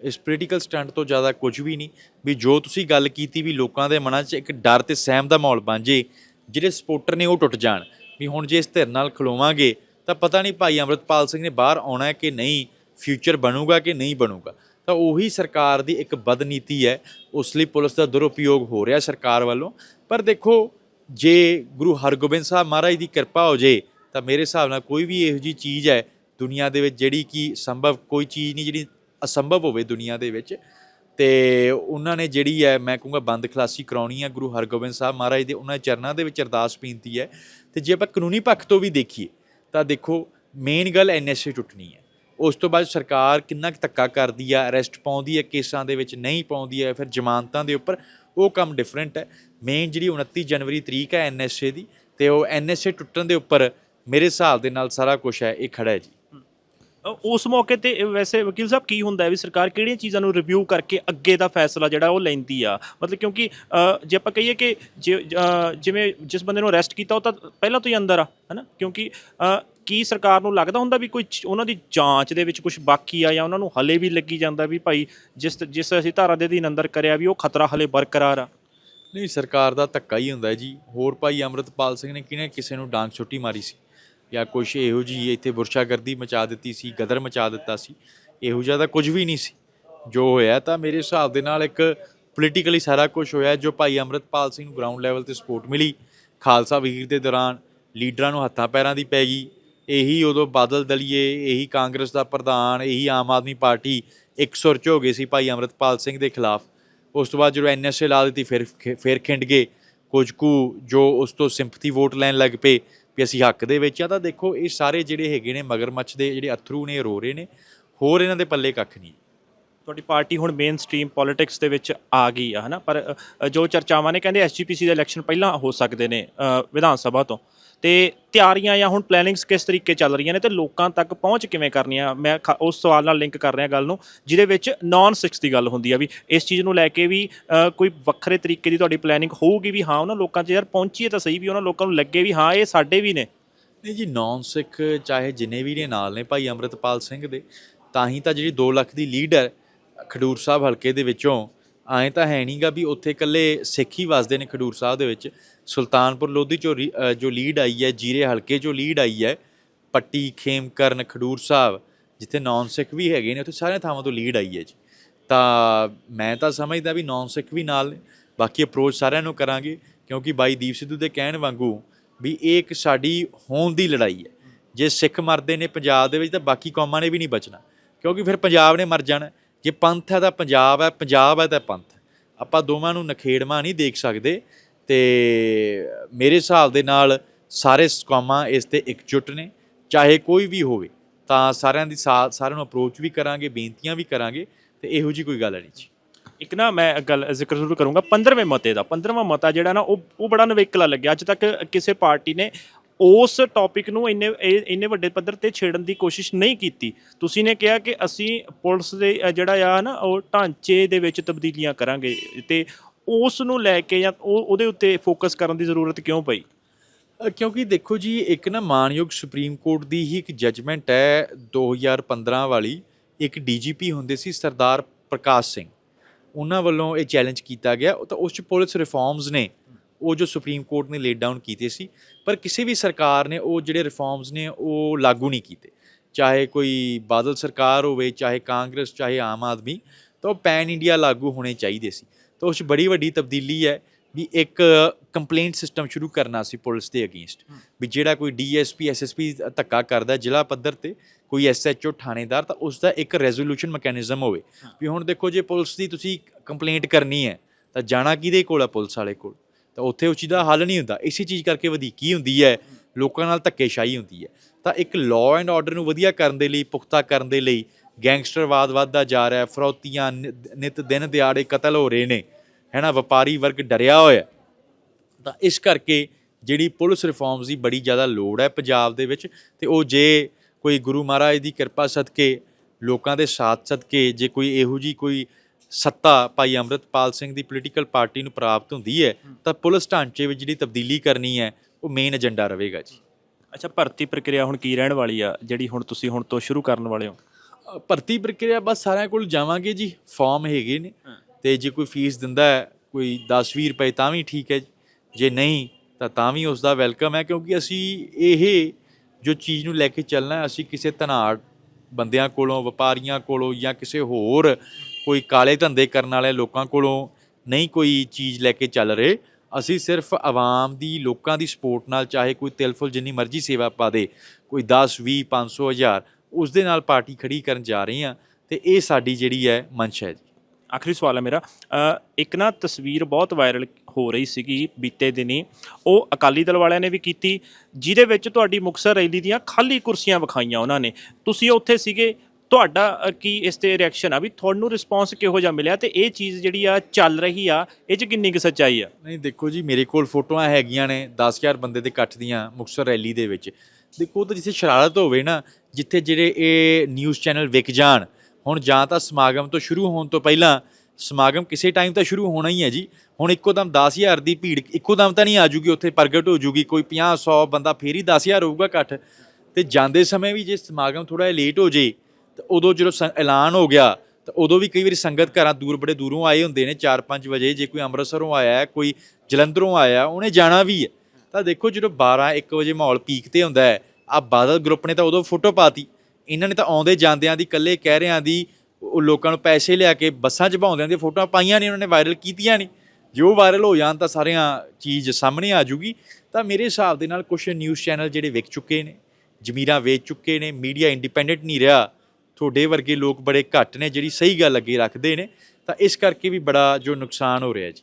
ਇਸ ਪੋਲੀਟੀਕਲ ਸਟੰਟ ਤੋਂ ਜ਼ਿਆਦਾ ਕੁਝ ਵੀ ਨਹੀਂ, ਵੀ ਜੋ ਤੁਸੀਂ ਗੱਲ ਕੀਤੀ ਵੀ ਲੋਕਾਂ ਦੇ ਮਨਾਂ 'ਚ ਇੱਕ ਡਰ ਤੇ ਸਹਿਮ ਦਾ ਮਾਹੌਲ ਬਣ ਜੇ, ਜਿਹੜੇ ਸਪੋਰਟਰ ਨੇ ਉਹ ਟੁੱਟ ਜਾਣ, ਵੀ ਹੁਣ ਜੇ ਇਸ ਧਿਰ ਨਾਲ ਖਲੋਵਾਂਗੇ, ਤਾਂ ਪਤਾ ਨਹੀਂ ਭਾਈ ਅੰਮ੍ਰਿਤਪਾਲ ਸਿੰਘ ਨੇ ਬਾਹਰ ਆਉਣਾ ਹੈ ਕਿ ਨਹੀਂ ਫਿਊਚਰ ਬਣੂਗਾ ਕਿ ਨਹੀਂ ਬਣੂਗਾ। ਤਾਂ ਉਹੀ ਸਰਕਾਰ ਦੀ ਇੱਕ ਬਦਨੀਤੀ ਹੈ, ਉਸ ਲਈ ਪੁਲਿਸ ਦਾ ਦੁਰਉਪਯੋਗ ਹੋ ਰਿਹਾ ਸਰਕਾਰ ਵੱਲੋਂ। ਪਰ ਦੇਖੋ, ਜੇ ਗੁਰੂ ਹਰਗੋਬਿੰਦ ਸਾਹਿਬ ਮਹਾਰਾਜ ਦੀ ਕਿਰਪਾ ਹੋ ਜੇ, ਤਾਂ ਮੇਰੇ ਹਿਸਾਬ ਨਾਲ ਕੋਈ ਵੀ ਇਹੋ ਜੀ ਚੀਜ਼ ਹੈ ਦੁਨੀਆ ਦੇ ਵਿੱਚ ਜਿਹੜੀ ਕਿ ਸੰਭਵ ਕੋਈ ਚੀਜ਼ ਨਹੀਂ ਜਿਹੜੀ ਅਸੰਭਵ ਹੋਵੇ ਦੁਨੀਆ ਦੇ ਵਿੱਚ। ਤੇ ਉਹਨਾਂ ਨੇ ਜਿਹੜੀ ਹੈ, ਮੈਂ ਕਹੂੰਗਾ ਬੰਦ ਖਲਾਸੀ ਕਰਾਉਣੀ ਹੈ ਗੁਰੂ ਹਰਗੋਬਿੰਦ ਸਾਹਿਬ ਮਹਾਰਾਜ ਦੇ, ਉਹਨਾਂ ਚਰਨਾਂ ਦੇ ਵਿੱਚ ਅਰਦਾਸ ਬੇਨਤੀ ਹੈ। ਤੇ ਜੇ ਆਪਾਂ ਕਾਨੂੰਨੀ ਪੱਖ ਤੋਂ ਵੀ ਦੇਖੀਏ, ਤਾਂ ਦੇਖੋ ਮੇਨ ਗੱਲ ਐਨਐਸਏ ਟੁੱਟਣੀ ਹੈ। ਉਸ ਤੋਂ ਬਾਅਦ ਸਰਕਾਰ ਕਿੰਨਾ ਕੁ ਧੱਕਾ ਕਰਦੀ ਆ ਅਰੈਸਟ ਪਾਉਂਦੀ ਹੈ ਕੇਸਾਂ ਦੇ ਵਿੱਚ ਨਹੀਂ ਪਾਉਂਦੀ ਹੈ ਫਿਰ ਜ਼ਮਾਨਤਾਂ ਦੇ ਉੱਪਰ ਉਹ ਕੰਮ ਡਿਫਰੈਂਟ ਹੈ। ਮੇਨ ਜਿਹੜੀ 29 ਜਨਵਰੀ ਤਰੀਕ ਹੈ ਐਨਐਸਏ ਦੀ ਤੇ ਉਹ ਐਨਐਸਏ ਟੁੱਟਣ ਦੇ ਉੱਪਰ ਮੇਰੇ ਹਿਸਾਬ ਦੇ ਨਾਲ ਸਾਰਾ ਕੁਝ ਹੈ, ਇਹ ਖੜਾ ਹੈ ਜੀ। ਉਸ ਮੌਕੇ ਤੇ ਵੈਸੇ ਵਕੀਲ ਸਾਹਿਬ ਕੀ ਹੁੰਦਾ ਹੈ ਵੀ ਸਰਕਾਰ ਕਿਹੜੀਆਂ ਚੀਜ਼ਾਂ ਨੂੰ ਰਿਵਿਊ ਕਰਕੇ ਅੱਗੇ ਦਾ ਫੈਸਲਾ ਜਿਹੜਾ ਉਹ ਲੈਂਦੀ ਆ? ਮਤਲਬ ਕਿਉਂਕਿ ਜੇ ਆਪਾਂ ਕਹੀਏ ਕਿ ਜੇ- ਜਿਵੇਂ ਜਿਸ ਬੰਦੇ ਨੂੰ ਅਰੈਸਟ ਕੀਤਾ ਉਹ ਤਾਂ ਪਹਿਲਾਂ ਤੋਂ ਹੀ ਅੰਦਰ ਆ, ਹੈਨਾ? ਕਿਉਂਕਿ ਕੀ ਸਰਕਾਰ ਨੂੰ ਲੱਗਦਾ ਹੁੰਦਾ ਵੀ ਕੋਈ ਚ- ਉਹਨਾਂ ਦੀ ਜਾਂਚ ਦੇ ਵਿੱਚ ਕੁਝ ਬਾਕੀ ਆ ਜਾਂ ਉਹਨਾਂ ਨੂੰ ਹਲੇ ਵੀ ਲੱਗੀ ਜਾਂਦਾ ਵੀ ਭਾਈ ਜਿਸ ਜਿਸ ਅਸੀਂ ਧਾਰਾ ਦੇ ਅਧੀਨ ਅੰਦਰ ਕਰਿਆ ਵੀ ਉਹ ਖਤਰਾ ਹਲੇ ਬਰਕਰਾਰ ਆ? ਨਹੀਂ, ਸਰਕਾਰ ਦਾ ਧੱਕਾ ਹੀ ਹੁੰਦਾ ਹੈ ਜੀ। ਹੋਰ ਭਾਈ ਅੰਮ੍ਰਿਤਪਾਲ ਸਿੰਘ ਨੇ ਕਿਹਨੇ ਕਿਸੇ ਨੂੰ ਡਾਂਗ ਛੁੱਟੀ ਮਾਰੀ ਸੀ? ਜਾਂ ਕੁਛ ਇਹੋ ਜੀ ਇੱਥੇ ਬੁਰਸ਼ਾਗਰਦੀ ਮਚਾ ਦਿੱਤੀ ਸੀ, ਗਦਰ ਮਚਾ ਦਿੱਤਾ ਸੀ? ਇਹੋ ਜਿਹਾ ਤਾਂ ਕੁਝ ਵੀ ਨਹੀਂ ਸੀ। ਜੋ ਹੋਇਆ ਤਾਂ ਮੇਰੇ ਹਿਸਾਬ ਦੇ ਨਾਲ ਇੱਕ ਪੋਲੀਟੀਕਲੀ ਸਾਰਾ ਕੁਝ ਹੋਇਆ ਜੋ ਭਾਈ ਅੰਮ੍ਰਿਤਪਾਲ ਸਿੰਘ ਨੂੰ ਗਰਾਊਂਡ ਲੈਵਲ ਤੇ ਸਪੋਰਟ ਮਿਲੀ। ਖਾਲਸਾ ਵੀਰ ਦੇ ਦੌਰਾਨ ਲੀਡਰਾਂ ਨੂੰ ਹੱਥਾਂ ਪੈਰਾਂ ਦੀ ਪੈ ਗਈ। ਇਹੀ ਉਦੋਂ ਬਾਦਲ ਦਲੀਏ, ਇਹੀ ਕਾਂਗਰਸ ਦਾ ਪ੍ਰਧਾਨ, ਇਹੀ ਆਮ ਆਦਮੀ ਪਾਰਟੀ ਇੱਕ ਸੁਰ 'ਚ ਹੋ ਗਏ ਸੀ ਭਾਈ ਅੰਮ੍ਰਿਤਪਾਲ ਸਿੰਘ ਦੇ ਖਿਲਾਫ। ਉਸ ਤੋਂ ਬਾਅਦ ਜਦੋਂ ਐਨਐਸਏ ਲਾ ਦਿੱਤੀ, ਫਿਰ ਫਿਰ ਖਿੰਡ ਗਏ। ਕੁਝ ਕੁ ਜੋ ਉਸ ਤੋਂ ਸਿੰਪਥੀ ਵੋਟ ਲੈਣ ਲੱਗ ਪਏ ਵੀ ਅਸੀਂ ਹੱਕ ਦੇ ਵਿੱਚ ਆ, ਤਾਂ ਦੇਖੋ ਇਹ ਸਾਰੇ ਜਿਹੜੇ ਹੈਗੇ ਨੇ ਮਗਰਮੱਛ ਦੇ, ਜਿਹੜੇ ਅਥਰੂ ਨੇ, ਰੋ ਰਹੇ ਨੇ, ਹੋਰ ਇਹਨਾਂ ਦੇ ਪੱਲੇ ਕੱਖ ਨਹੀਂ ਤੁਹਾਡੀ ਪਾਰਟੀ ਹੁਣ ਮੇਨ ਸਟ੍ਰੀਮ ਪੋਲਿਟਿਕਸ ਦੇ ਵਿੱਚ ਆ ਗਈ ਆ, ਹਨਾ? ਪਰ ਜੋ ਚਰਚਾਵਾਂ ਨੇ, ਕਹਿੰਦੇ ਐਸਜੀਪੀਸੀ ਦਾ ਇਲੈਕਸ਼ਨ ਪਹਿਲਾਂ ਹੋ ਸਕਦੇ ਨੇ ਵਿਧਾਨ ਸਭਾ ਤੋਂ। ਤੇ ਤਿਆਰੀਆਂ ਜਾਂ ਹੁਣ ਪਲੈਨਿੰਗਸ ਕਿਸ ਤਰੀਕੇ ਚੱਲ ਰਹੀਆਂ ਨੇ ਤੇ ਲੋਕਾਂ ਤੱਕ ਪਹੁੰਚ ਕਿਵੇਂ ਕਰਨੀ ਆ ਮੈਂ ਖ- ਉਸ ਸਵਾਲ ਨਾਲ ਲਿੰਕ ਕਰ ਰਿਹਾ ਗੱਲ ਨੂੰ ਜਿਹਦੇ ਵਿੱਚ ਨਾਨ 6 ਦੀ ਗੱਲ ਹੁੰਦੀ ਆ ਵੀ ਇਸ ਚੀਜ਼ ਨੂੰ ਲੈ ਕੇ ਵੀ ਅ, ਕੋਈ ਵੱਖਰੇ ਤਰੀਕੇ ਦੀ ਤੁਹਾਡੀ ਪਲੈਨਿੰਗ ਹੋਊਗੀ ਵੀ ਹਾਂ ਉਹਨਾਂ ਲੋਕਾਂ 'ਚ ਯਾਰ ਪਹੁੰਚੀਏ ਤਾਂ ਸਹੀ ਵੀ ਉਹਨਾਂ ਲੋਕਾਂ ਨੂੰ ਲੱਗੇ ਵੀ ਹਾਂ ਇਹ ਸਾਡੇ ਵੀ ਨੇ। ਨਹੀਂ ਜੀ ਨੌਨ ਸਿੱਖ ਚਾਹੇ ਜਿੰਨੇ ਵੀ ਨੇ ਨਾਲ ਨੇ ਭਾਈ ਅੰਮ੍ਰਿਤਪਾਲ ਸਿੰਘ ਦੇ ਤਾਂ ਹੀ ਤਾਂ ਜਿਹੜੀ 2 ਲੱਖ ਦੀ ਲੀਡ ਹੈ ਖਡੂਰ ਸਾਹਿਬ ਹਲਕੇ ਦੇ ਵਿੱਚੋਂ ਐਂ ਤਾਂ ਹੈ ਨਹੀਂਗਾ ਵੀ ਉੱਥੇ ਇਕੱਲੇ ਸਿੱਖ ਹੀ ਵਸਦੇ ਨੇ ਖਡੂਰ ਸਾਹਿਬ ਦੇ ਵਿੱਚ। ਸੁਲਤਾਨਪੁਰ ਲੋਧੀ ਚੋਂ ਰੀ- ਜੋ ਲੀਡ ਆਈ ਹੈ, ਜੀਰੇ ਹਲਕੇ ਚੋਂ ਲੀਡ ਆਈ ਹੈ, ਪੱਟੀ, ਖੇਮਕਰਨ, ਖਡੂਰ ਸਾਹਿਬ, ਜਿੱਥੇ ਨੌਨ ਸਿੱਖ ਵੀ ਹੈਗੇ ਨੇ, ਉੱਥੇ ਸਾਰੀਆਂ ਥਾਵਾਂ ਤੋਂ ਲੀਡ ਆਈ ਹੈ ਜੀ। ਤਾਂ ਮੈਂ ਤਾਂ ਸਮਝਦਾ ਵੀ ਨੌਨ ਸਿੱਖ ਵੀ ਨਾਲ ਨੇ। ਬਾਕੀ ਅਪਰੋਚ ਸਾਰਿਆਂ ਨੂੰ ਕਰਾਂਗੇ, ਕਿਉਂਕਿ ਬਾਈ ਦੀਪ ਸਿੱਧੂ ਦੇ ਕਹਿਣ ਵਾਂਗੂ ਵੀ ਇਹ ਇੱਕ ਸਾਡੀ ਹੋਂਦ ਦੀ ਲੜਾਈ ਹੈ। ਜੇ ਸਿੱਖ ਮਰਦੇ ਨੇ ਪੰਜਾਬ ਦੇ ਵਿੱਚ ਤਾਂ ਬਾਕੀ ਕੌਮਾਂ ਨੇ ਵੀ ਨਹੀਂ ਬਚਣਾ, ਕਿਉਂਕਿ ਫਿਰ ਪੰਜਾਬ ਨੇ ਮਰ ਜਾਣਾ। ਜੇ ਪੰਥ ਹੈ ਤਾਂ ਪੰਜਾਬ ਹੈ ਪੰਜਾਬ ਹੈ ਤਾਂ ਪੰਥ। ਆਪਾਂ ਦੋਵਾਂ ਨੂੰ ਨਖੇੜਵਾਂ ਨਹੀਂ ਦੇਖ ਸਕਦੇ ਤੇ ਮੇਰੇ ਹਿਸਾਬ ਦੇ ਨਾਲ ਸਾਰੇ ਕੌਮਾਂ ਇਸ ਤੇ ਇਕਜੁੱਟ ਨੇ। ਚਾਹੇ ਕੋਈ ਵੀ ਹੋਵੇ, ਤਾਂ ਸਾਰਿਆਂ ਦੀ ਸਾਥ ਸਾਰਿਆਂ ਨੂੰ ਅਪਰੋਚ ਵੀ ਕਰਾਂਗੇ, ਬੇਨਤੀਆਂ ਵੀ ਕਰਾਂਗੇ ਤੇ ਇਹੋ ਜੀ ਕੋਈ ਗੱਲ ਨਹੀਂ ਜੀ। ਇੱਕ ਨਾ ਮੈਂ ਗੱਲ ਜ਼ਿਕਰ ਜ਼ਰੂਰ ਕਰੂੰਗਾ 15ਵੇਂ ਮਤੇ ਦਾ। 15ਵਾਂ ਮਤਾ ਜਿਹੜਾ ਨਾ, ਉਹ ਉਹ ਬੜਾ ਨਵੇਕਲਾ ਲੱਗਿਆ। ਅੱਜ ਤੱਕ ਕਿਸੇ ਪਾਰਟੀ ਨੇ ਉਸ ਟੌਪਿਕ ਨੂੰ ਇੰਨੇ ਇਹ- ਇੰਨੇ ਵੱਡੇ ਪੱਧਰ ਤੇ ਛੇੜਨ ਦੀ ਕੋਸ਼ਿਸ਼ ਨਹੀਂ ਕੀਤੀ। ਤੁਸੀਂ ਨੇ ਕਿਹਾ ਕਿ ਅਸੀਂ ਪੁਲਿਸ ਦੇ ਅ, ਜਿਹੜਾ ਆ ਨਾ ਉਹ ਢਾਂਚੇ ਦੇ ਵਿੱਚ ਤਬਦੀਲੀਆਂ ਕਰਾਂਗੇ ਤੇ ਉਸ ਨੂੰ ਲੈ ਕੇ ਜਾਂ ਉਹ ਉਹਦੇ ਉੱਤੇ ਫੋਕਸ ਕਰਨ ਦੀ ਜ਼ਰੂਰਤ ਕਿਉਂ ਪਈ? ਅ, ਕਿਉਂਕਿ ਦੇਖੋ ਜੀ ਇੱਕ ਨਾ ਮਾਨਯੋਗ ਸੁਪਰੀਮ ਕੋਰਟ ਦੀ ਹੀ ਇੱਕ ਜੱਜਮੈਂਟ ਹੈ 2015 ਵਾਲੀ। ਇੱਕ ਡੀਜੀਪੀ ਹੁੰਦੇ ਸੀ ਸਰਦਾਰ ਪ੍ਰਕਾਸ਼ ਸਿੰਘ। ਉਹਨਾਂ ਵੱਲੋਂ ਇਹ ਚੈਲੰਜ ਕੀਤਾ ਗਿਆ। ਉਹ ਤਾਂ ਉਸ ਚ ਪੁਲਿਸ ਰਿਫਾਰਮਸ ਨੇ। ਉਹ ਜੋ ਸੁਪਰੀਮ ਕੋਰਟ ਨੇ ਲੇਡ ਡਾਊਨ ਕੀਤੇ ਸੀ ਪਰ ਕਿਸੇ ਵੀ ਸਰਕਾਰ ਨੇ ਉਹ ਜਿਹੜੇ ਰਿਫਾਰਮਸ ਨੇ ਉਹ ਲਾਗੂ ਨਹੀਂ ਕੀਤੇ। ਚਾਹੇ ਕੋਈ ਬਾਦਲ ਸਰਕਾਰ ਹੋਵੇ ਚਾਹੇ ਕਾਂਗਰਸ ਚਾਹੇ ਆਮ ਆਦਮੀ ਤਾਂ ਪੈਨ ਇੰਡੀਆ ਲਾਗੂ ਹੋਣੇ ਚਾਹੀਦੇ ਸੀ। ਤਾਂ ਉਸ ਬੜੀ ਵੱਡੀ ਤਬਦੀਲੀ ਹੈ ਵੀ ਇੱਕ ਕੰਪਲੇਂਟ ਸਿਸਟਮ ਸ਼ੁਰੂ ਕਰਨਾ ਸੀ ਪੁਲਿਸ ਦੇ ਅਗੇਂਸਟ ਵੀ ਜਿਹੜਾ ਕੋਈ ਡੀਐਸਪੀ ਐਸਐਸਪੀ ਧੱਕਾ ਕਰਦਾ ਜ਼ਿਲ੍ਹਾ ਪੱਧਰ ਤੇ ਕੋਈ ਐਸਐਚਓ ਥਾਣੇਦਾਰ ਤਾਂ ਉਸ ਦਾ ਇੱਕ ਰੈਜ਼ੋਲੂਸ਼ਨ ਮੈਕੈਨਿਜ਼ਮ ਹੋਵੇ। ਵੀ ਹੁਣ ਦੇਖੋ ਜੇ ਪੁਲਿਸ ਦੀ ਤੁਸੀਂ ਕੰਪਲੇਂਟ ਕਰਨੀ ਹੈ ਤਾਂ ਜਾਣਾ ਕਿਹਦੇ ਕੋਲ ਆ ਪੁਲਿਸ ਵਾਲੇ ਕੋਲ? ਤਾਂ ਉੱਥੇ ਉਸ ਚੀਜ਼ ਦਾ ਹੱਲ ਨਹੀਂ ਹੁੰਦਾ। ਇਸੇ ਚੀਜ਼ ਕਰਕੇ ਵਧੀਕੀ ਹੁੰਦੀ ਹੈ, ਲੋਕਾਂ ਨਾਲ ਧੱਕੇਸ਼ਾਹੀ ਹੁੰਦੀ ਹੈ। ਤਾਂ ਇੱਕ ਲਾਅ ਐਂਡ ਆਰਡਰ ਨੂੰ ਵਧੀਆ ਕਰਨ ਦੇ ਲਈ, ਪੁਖਤਾ ਕਰਨ ਦੇ ਲਈ ਗੈਂਗਸਟਰਵਾਦ ਵੱਧਦਾ ਜਾ ਰਿਹਾ ਹੈ ਫਰੌਤੀਆਂ ਨਿ- ਨਿਤ ਦਿਨ ਦਿਹਾੜੇ ਕਤਲ ਹੋ ਰਹੇ ਨੇ, ਹੈਨਾ, ਵਪਾਰੀ ਵਰਗ ਡਰਿਆ ਹੋਇਆ। ਤਾਂ ਇਸ ਕਰਕੇ ਜਿਹੜੀ ਪੁਲਿਸ ਰਿਫਾਰਮਸ ਦੀ ਬੜੀ ਜ਼ਿਆਦਾ ਲੋੜ ਹੈ ਪੰਜਾਬ ਦੇ ਵਿੱਚ, ਤੇ ਉਹ ਜੇ ਕੋਈ ਗੁਰੂ ਮਹਾਰਾਜ ਦੀ ਕਿਰਪਾ ਸਦਕੇ, ਲੋਕਾਂ ਦੇ ਸਾਥ ਸਦਕੇ, ਜੇ ਕੋਈ ਇਹੋ ਜੀ ਕੋਈ ਸੱਤਾ ਭਾਈ ਅੰਮ੍ਰਿਤਪਾਲ ਸਿੰਘ ਦੀ ਪੋਲੀਟੀਕਲ ਪਾਰਟੀ ਨੂੰ ਪ੍ਰਾਪਤ ਹੁੰਦੀ ਹੈ ਤਾਂ ਪੁਲਿਸ ਢਾਂਚੇ ਵਿੱਚ ਜਿਹੜੀ ਤਬਦੀਲੀ ਕਰਨੀ ਹੈ ਉਹ ਮੇਨ ਏਜੰਡਾ ਰਹੇਗਾ ਜੀ। ਅੱਛਾ ਭਰਤੀ ਪ੍ਰਕਿਰਿਆ ਹੁਣ ਕੀ ਰਹਿਣ ਵਾਲੀ ਆ ਜਿਹੜੀ ਹੁਣ ਤੁਸੀਂ ਹੁਣ ਤੋਂ ਸ਼ੁਰੂ ਕਰਨ ਵਾਲੇ ਹੋ? ਭਰਤੀ ਪ੍ਰਕਿਰਿਆ ਬਸ ਸਾਰਿਆਂ ਕੋਲ ਜਾਵਾਂਗੇ ਜੀ ਫਾਰਮ ਹੈਗੇ ਨੇ ਤੇ ਜੇ ਕੋਈ ਫੀਸ ਦਿੰਦਾ ਹੈ ਕੋਈ 10-20 ਰੁਪਏ ਤਾਂ ਵੀ ਠੀਕ ਹੈ ਜੇ ਨਹੀਂ ਤਾਂ ਤਾਂ ਵੀ ਉਸ ਦਾ ਵੈਲਕਮ ਹੈ ਕਿਉਂਕਿ ਅਸੀਂ ਇਹ ਜੋ ਚੀਜ਼ ਨੂੰ ਲੈ ਕੇ ਚੱਲਣਾ ਅਸੀਂ ਕਿਸੇ ਧਨਾੜ ਬੰਦਿਆਂ ਕੋਲੋਂ ਵਪਾਰੀਆਂ ਕੋਲੋਂ ਜਾਂ ਕਿਸੇ ਹੋਰ ਕੋਈ ਕਾਲੇ ਧੰਦੇ ਕਰਨ ਵਾਲੇ ਲੋਕਾਂ ਕੋਲੋਂ ਨਹੀਂ ਕੋਈ ਚੀਜ਼ ਲੈ ਕੇ ਚੱਲ ਰਹੇ। ਅਸੀਂ ਸਿਰਫ ਆਵਾਮ ਦੀ, ਲੋਕਾਂ ਦੀ ਸਪੋਰਟ ਨਾਲ ਚਾਹੇ ਕੋਈ ਤਿਲਫੁਲ ਜਿੰਨੀ ਮਰਜ਼ੀ ਸੇਵਾ ਪਾ ਦੇ, ਕੋਈ 10 20 500 ਹਜ਼ਾਰ, ਉਸ ਦੇ ਨਾਲ ਪਾਰਟੀ ਖੜੀ ਕਰਨ ਜਾ ਰਹੇ ਹਾਂ ਤੇ ਇਹ ਸਾਡੀ ਜਿਹੜੀ ਹੈ ਮੰਸ਼ ਹੈ ਜੀ। ਆਖਰੀ ਸਵਾਲ ਹੈ ਮੇਰਾ। ਇੱਕ ਨਾ ਤਸਵੀਰ ਬਹੁਤ ਵਾਇਰਲ ਹੋ ਰਹੀ ਸੀਗੀ ਬੀਤੇ ਦਿਨੀ। ਉਹ ਅਕਾਲੀ ਦਲ ਵਾਲਿਆਂ ਨੇ ਵੀ ਕੀਤੀ, ਜਿਹਦੇ ਵਿੱਚ ਤੁਹਾਡੀ ਮੁਕਤਸਰ ਰੈਲੀ ਦੀਆਂ ਖਾਲੀ ਕੁਰਸੀਆਂ ਵਿਖਾਈਆਂ ਉਹਨਾਂ ਨੇ। ਤੁਸੀਂ ਉੱਥੇ ਸੀਗੇ ਤੁਹਾਡਾ ਕੀ ਇਸ ਤੇ ਰਿਐਕਸ਼ਨ ਆ? ਵੀ ਤੁਹਾਨੂੰ ਰਿਸਪੌਂਸ ਕਿਹੋ ਜਿਹਾ ਮਿਲਿਆ ਤੇ ਇਹ ਚੀਜ਼ ਜਿਹੜੀ ਆ, ਚੱਲ ਰਹੀ ਆ, ਇਹ ਚ ਕਿੰਨੀ ਕੁ ਸੱਚਾਈ ਆ? ਨਹੀਂ, ਦੇਖੋ ਜੀ, ਮੇਰੇ ਕੋਲ ਫੋਟੋਆਂ ਹੈਗੀਆਂ ਨੇ 10000 ਬੰਦੇ ਦੇ ਇਕੱਠ ਦੀਆਂ ਮੁਕਤਸਰ ਰੈਲੀ ਦੇ ਵਿੱਚ। ਦੇਖੋ ਤਾਂ ਜਿੱਥੇ ਸ਼ਰਾਰਤ ਹੋਵੇ ਨਾ, ਜਿੱਥੇ ਜਿਹੜੇ ਇਹ ਨਿਊਜ਼ ਚੈਨਲ ਵਿਕ ਜਾਣ, ਹੁਣ ਜਾਂ ਤਾਂ ਸਮਾਗਮ ਤੋਂ ਸ਼ੁਰੂ ਹੋਣ ਤੋਂ ਪਹਿਲਾਂ, ਸਮਾਗਮ ਕਿਸੇ ਟਾਈਮ ਤਾਂ ਸ਼ੁਰੂ ਹੋਣਾ ਹੀ ਹੈ ਜੀ। ਹੁਣ ਇੱਕੋ ਦਮ 10000 ਦੀ ਭੀੜ, ਇੱਕੋ ਦਮ ਤਾਂ ਨਹੀਂ ਆ ਜੂਗੀ ਉੱਥੇ ਪ੍ਰਗਟ ਹੋ ਜੂਗੀ, ਕੋਈ 50 100 ਬੰਦਾ ਫੇਰ ਹੀ 10000 ਹੋਊਗਾ ਇਕੱਠ। ਤੇ ਜਾਂਦੇ ਸਮੇਂ ਵੀ ਜੇ ਸਮਾਗਮ ਥੋੜਾ ਲੇਟ ਹੋ ਜੇ ਤਾਂ ਉਦੋਂ ਜਦੋਂ ਸੰ- ਐਲਾਨ ਹੋ ਗਿਆ, ਤਾਂ ਉਦੋਂ ਵੀ ਕਈ ਵਾਰੀ ਸੰਗਤ ਘਰਾਂ ਦੂਰ ਬੜੇ ਦੂਰੋਂ ਆਏ ਹੁੰਦੇ ਨੇ 4-5 ਵਜੇ ਜੇ ਕੋਈ ਅੰਮ੍ਰਿਤਸਰੋਂ ਆਇਆ, ਕੋਈ ਜਲੰਧਰੋਂ ਆਇਆ, ਉਹਨੇ ਜਾਣਾ ਵੀ ਹੈ। ਤਾਂ ਦੇਖੋ ਜਦੋਂ 12-1 ਵਜੇ ਮਾਹੌਲ ਪੀਕ ਤੇ ਹੁੰਦਾ ਹੈ ਆ ਬਾਦਲ ਗਰੁੱਪ ਨੇ ਤਾਂ ਉਦੋਂ ਫੋਟੋ ਪਾਤੀ। ਇਹਨਾਂ ਨੇ ਤਾਂ ਆਉਂਦੇ ਜਾਂਦਿਆਂ ਦੀ, ਇਕੱਲੇ ਕਹਿ ਰਿਆਂ ਦੀ, ਉਹ ਲੋਕਾਂ ਨੂੰ ਪੈਸੇ ਲਿਆ ਕੇ ਬੱਸਾਂ 'ਚ ਭਾਉਂਦਿਆਂ ਦੀਆਂ ਫੋਟੋਆਂ ਪਾਈਆਂ ਨੇ ਉਹਨਾਂ ਨੇ ਵਾਇਰਲ ਕੀਤੀਆਂ ਨੇ ਜੇ ਉਹ ਵਾਇਰਲ ਹੋ ਜਾਣ ਤਾਂ ਸਾਰੀਆਂ ਚੀਜ਼ ਸਾਹਮਣੇ ਆ ਜੂਗੀ। ਤਾਂ ਮੇਰੇ ਹਿਸਾਬ ਦੇ ਨਾਲ ਕੁਝ ਨਿਊਜ਼ ਚੈਨਲ ਜਿਹੜੇ ਵਿਕ ਚੁੱਕੇ ਨੇ, ਜ਼ਮੀਰਾਂ ਵੇਚ ਚੁੱਕੇ ਨੇ, ਮੀਡੀਆ ਇੰਡੀਪੈਂਡੈਂਟ ਨਹੀਂ ਰਿਹਾ ਤੁਹਾਡੇ ਵਰਗੇ ਲੋਕ ਬੜੇ ਘੱਟ ਨੇ ਜਿਹੜੀ ਸਹੀ ਗੱਲ ਅੱਗੇ ਰੱਖਦੇ ਨੇ ਤਾਂ ਇਸ ਕਰਕੇ ਵੀ ਬੜਾ ਜੋ ਨੁਕਸਾਨ ਹੋ ਰਿਹਾ ਜੀ।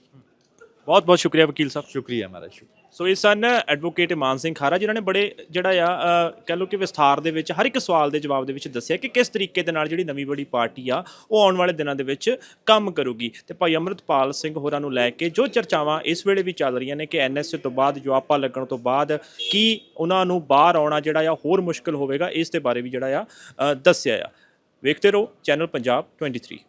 ਬਹੁਤ ਬਹੁਤ ਸ਼ੁਕਰੀਆ ਵਕੀਲ ਸਾਹਿਬ। ਸ਼ੁਕਰੀਆ ਮਹਾਰਾਜ ਸ਼ੁਕਰੀਆ। ਸੋ ਇਹ ਸਨ ਐਡਵੋਕੇਟ ਇਮਾਨ ਸਿੰਘ ਖਾਰਾ ਜਿਨ੍ਹਾਂ ਨੇ ਬੜੇ ਜਿਹੜਾ ਆ ਕਹਿ ਲਓ ਕਿ ਵਿਸਥਾਰ ਦੇ ਵਿੱਚ ਹਰ ਇੱਕ ਸਵਾਲ ਦੇ ਜਵਾਬ ਦੇ ਵਿੱਚ ਦੱਸਿਆ ਕਿ ਕਿਸ ਤਰੀਕੇ ਦੇ ਨਾਲ ਜਿਹੜੀ ਨਵੀਂ ਬੜੀ ਪਾਰਟੀ ਆ ਉਹ ਆਉਣ ਵਾਲੇ ਦਿਨਾਂ ਦੇ ਵਿੱਚ ਕੰਮ ਕਰੂਗੀ। ਤੇ ਭਾਈ ਅਮਰਤਪਾਲ ਸਿੰਘ ਹੋਰਾਂ ਨੂੰ ਲੈ ਕੇ ਜੋ ਚਰਚਾਵਾਂ ਇਸ ਵੇਲੇ ਵੀ ਚੱਲ ਰਹੀਆਂ ਨੇ ਕਿ ਐਨਐਸਏ ਤੋਂ ਬਾਅਦ ਜਵਾਪਾ ਲੱਗਣ ਤੋਂ ਬਾਅਦ ਕੀ ਉਹਨਾਂ ਨੂੰ ਬਾਹਰ ਆਉਣਾ ਜਿਹੜਾ ਆ ਹੋਰ ਮੁਸ਼ਕਲ ਹੋਵੇਗਾ ਇਸ ਦੇ ਬਾਰੇ ਵੀ ਜਿਹੜਾ ਆ ਦੱਸਿਆ ਆ। ਵੇਖਦੇ ਰਹੋ ਚੈਨਲ ਪੰਜਾਬ 23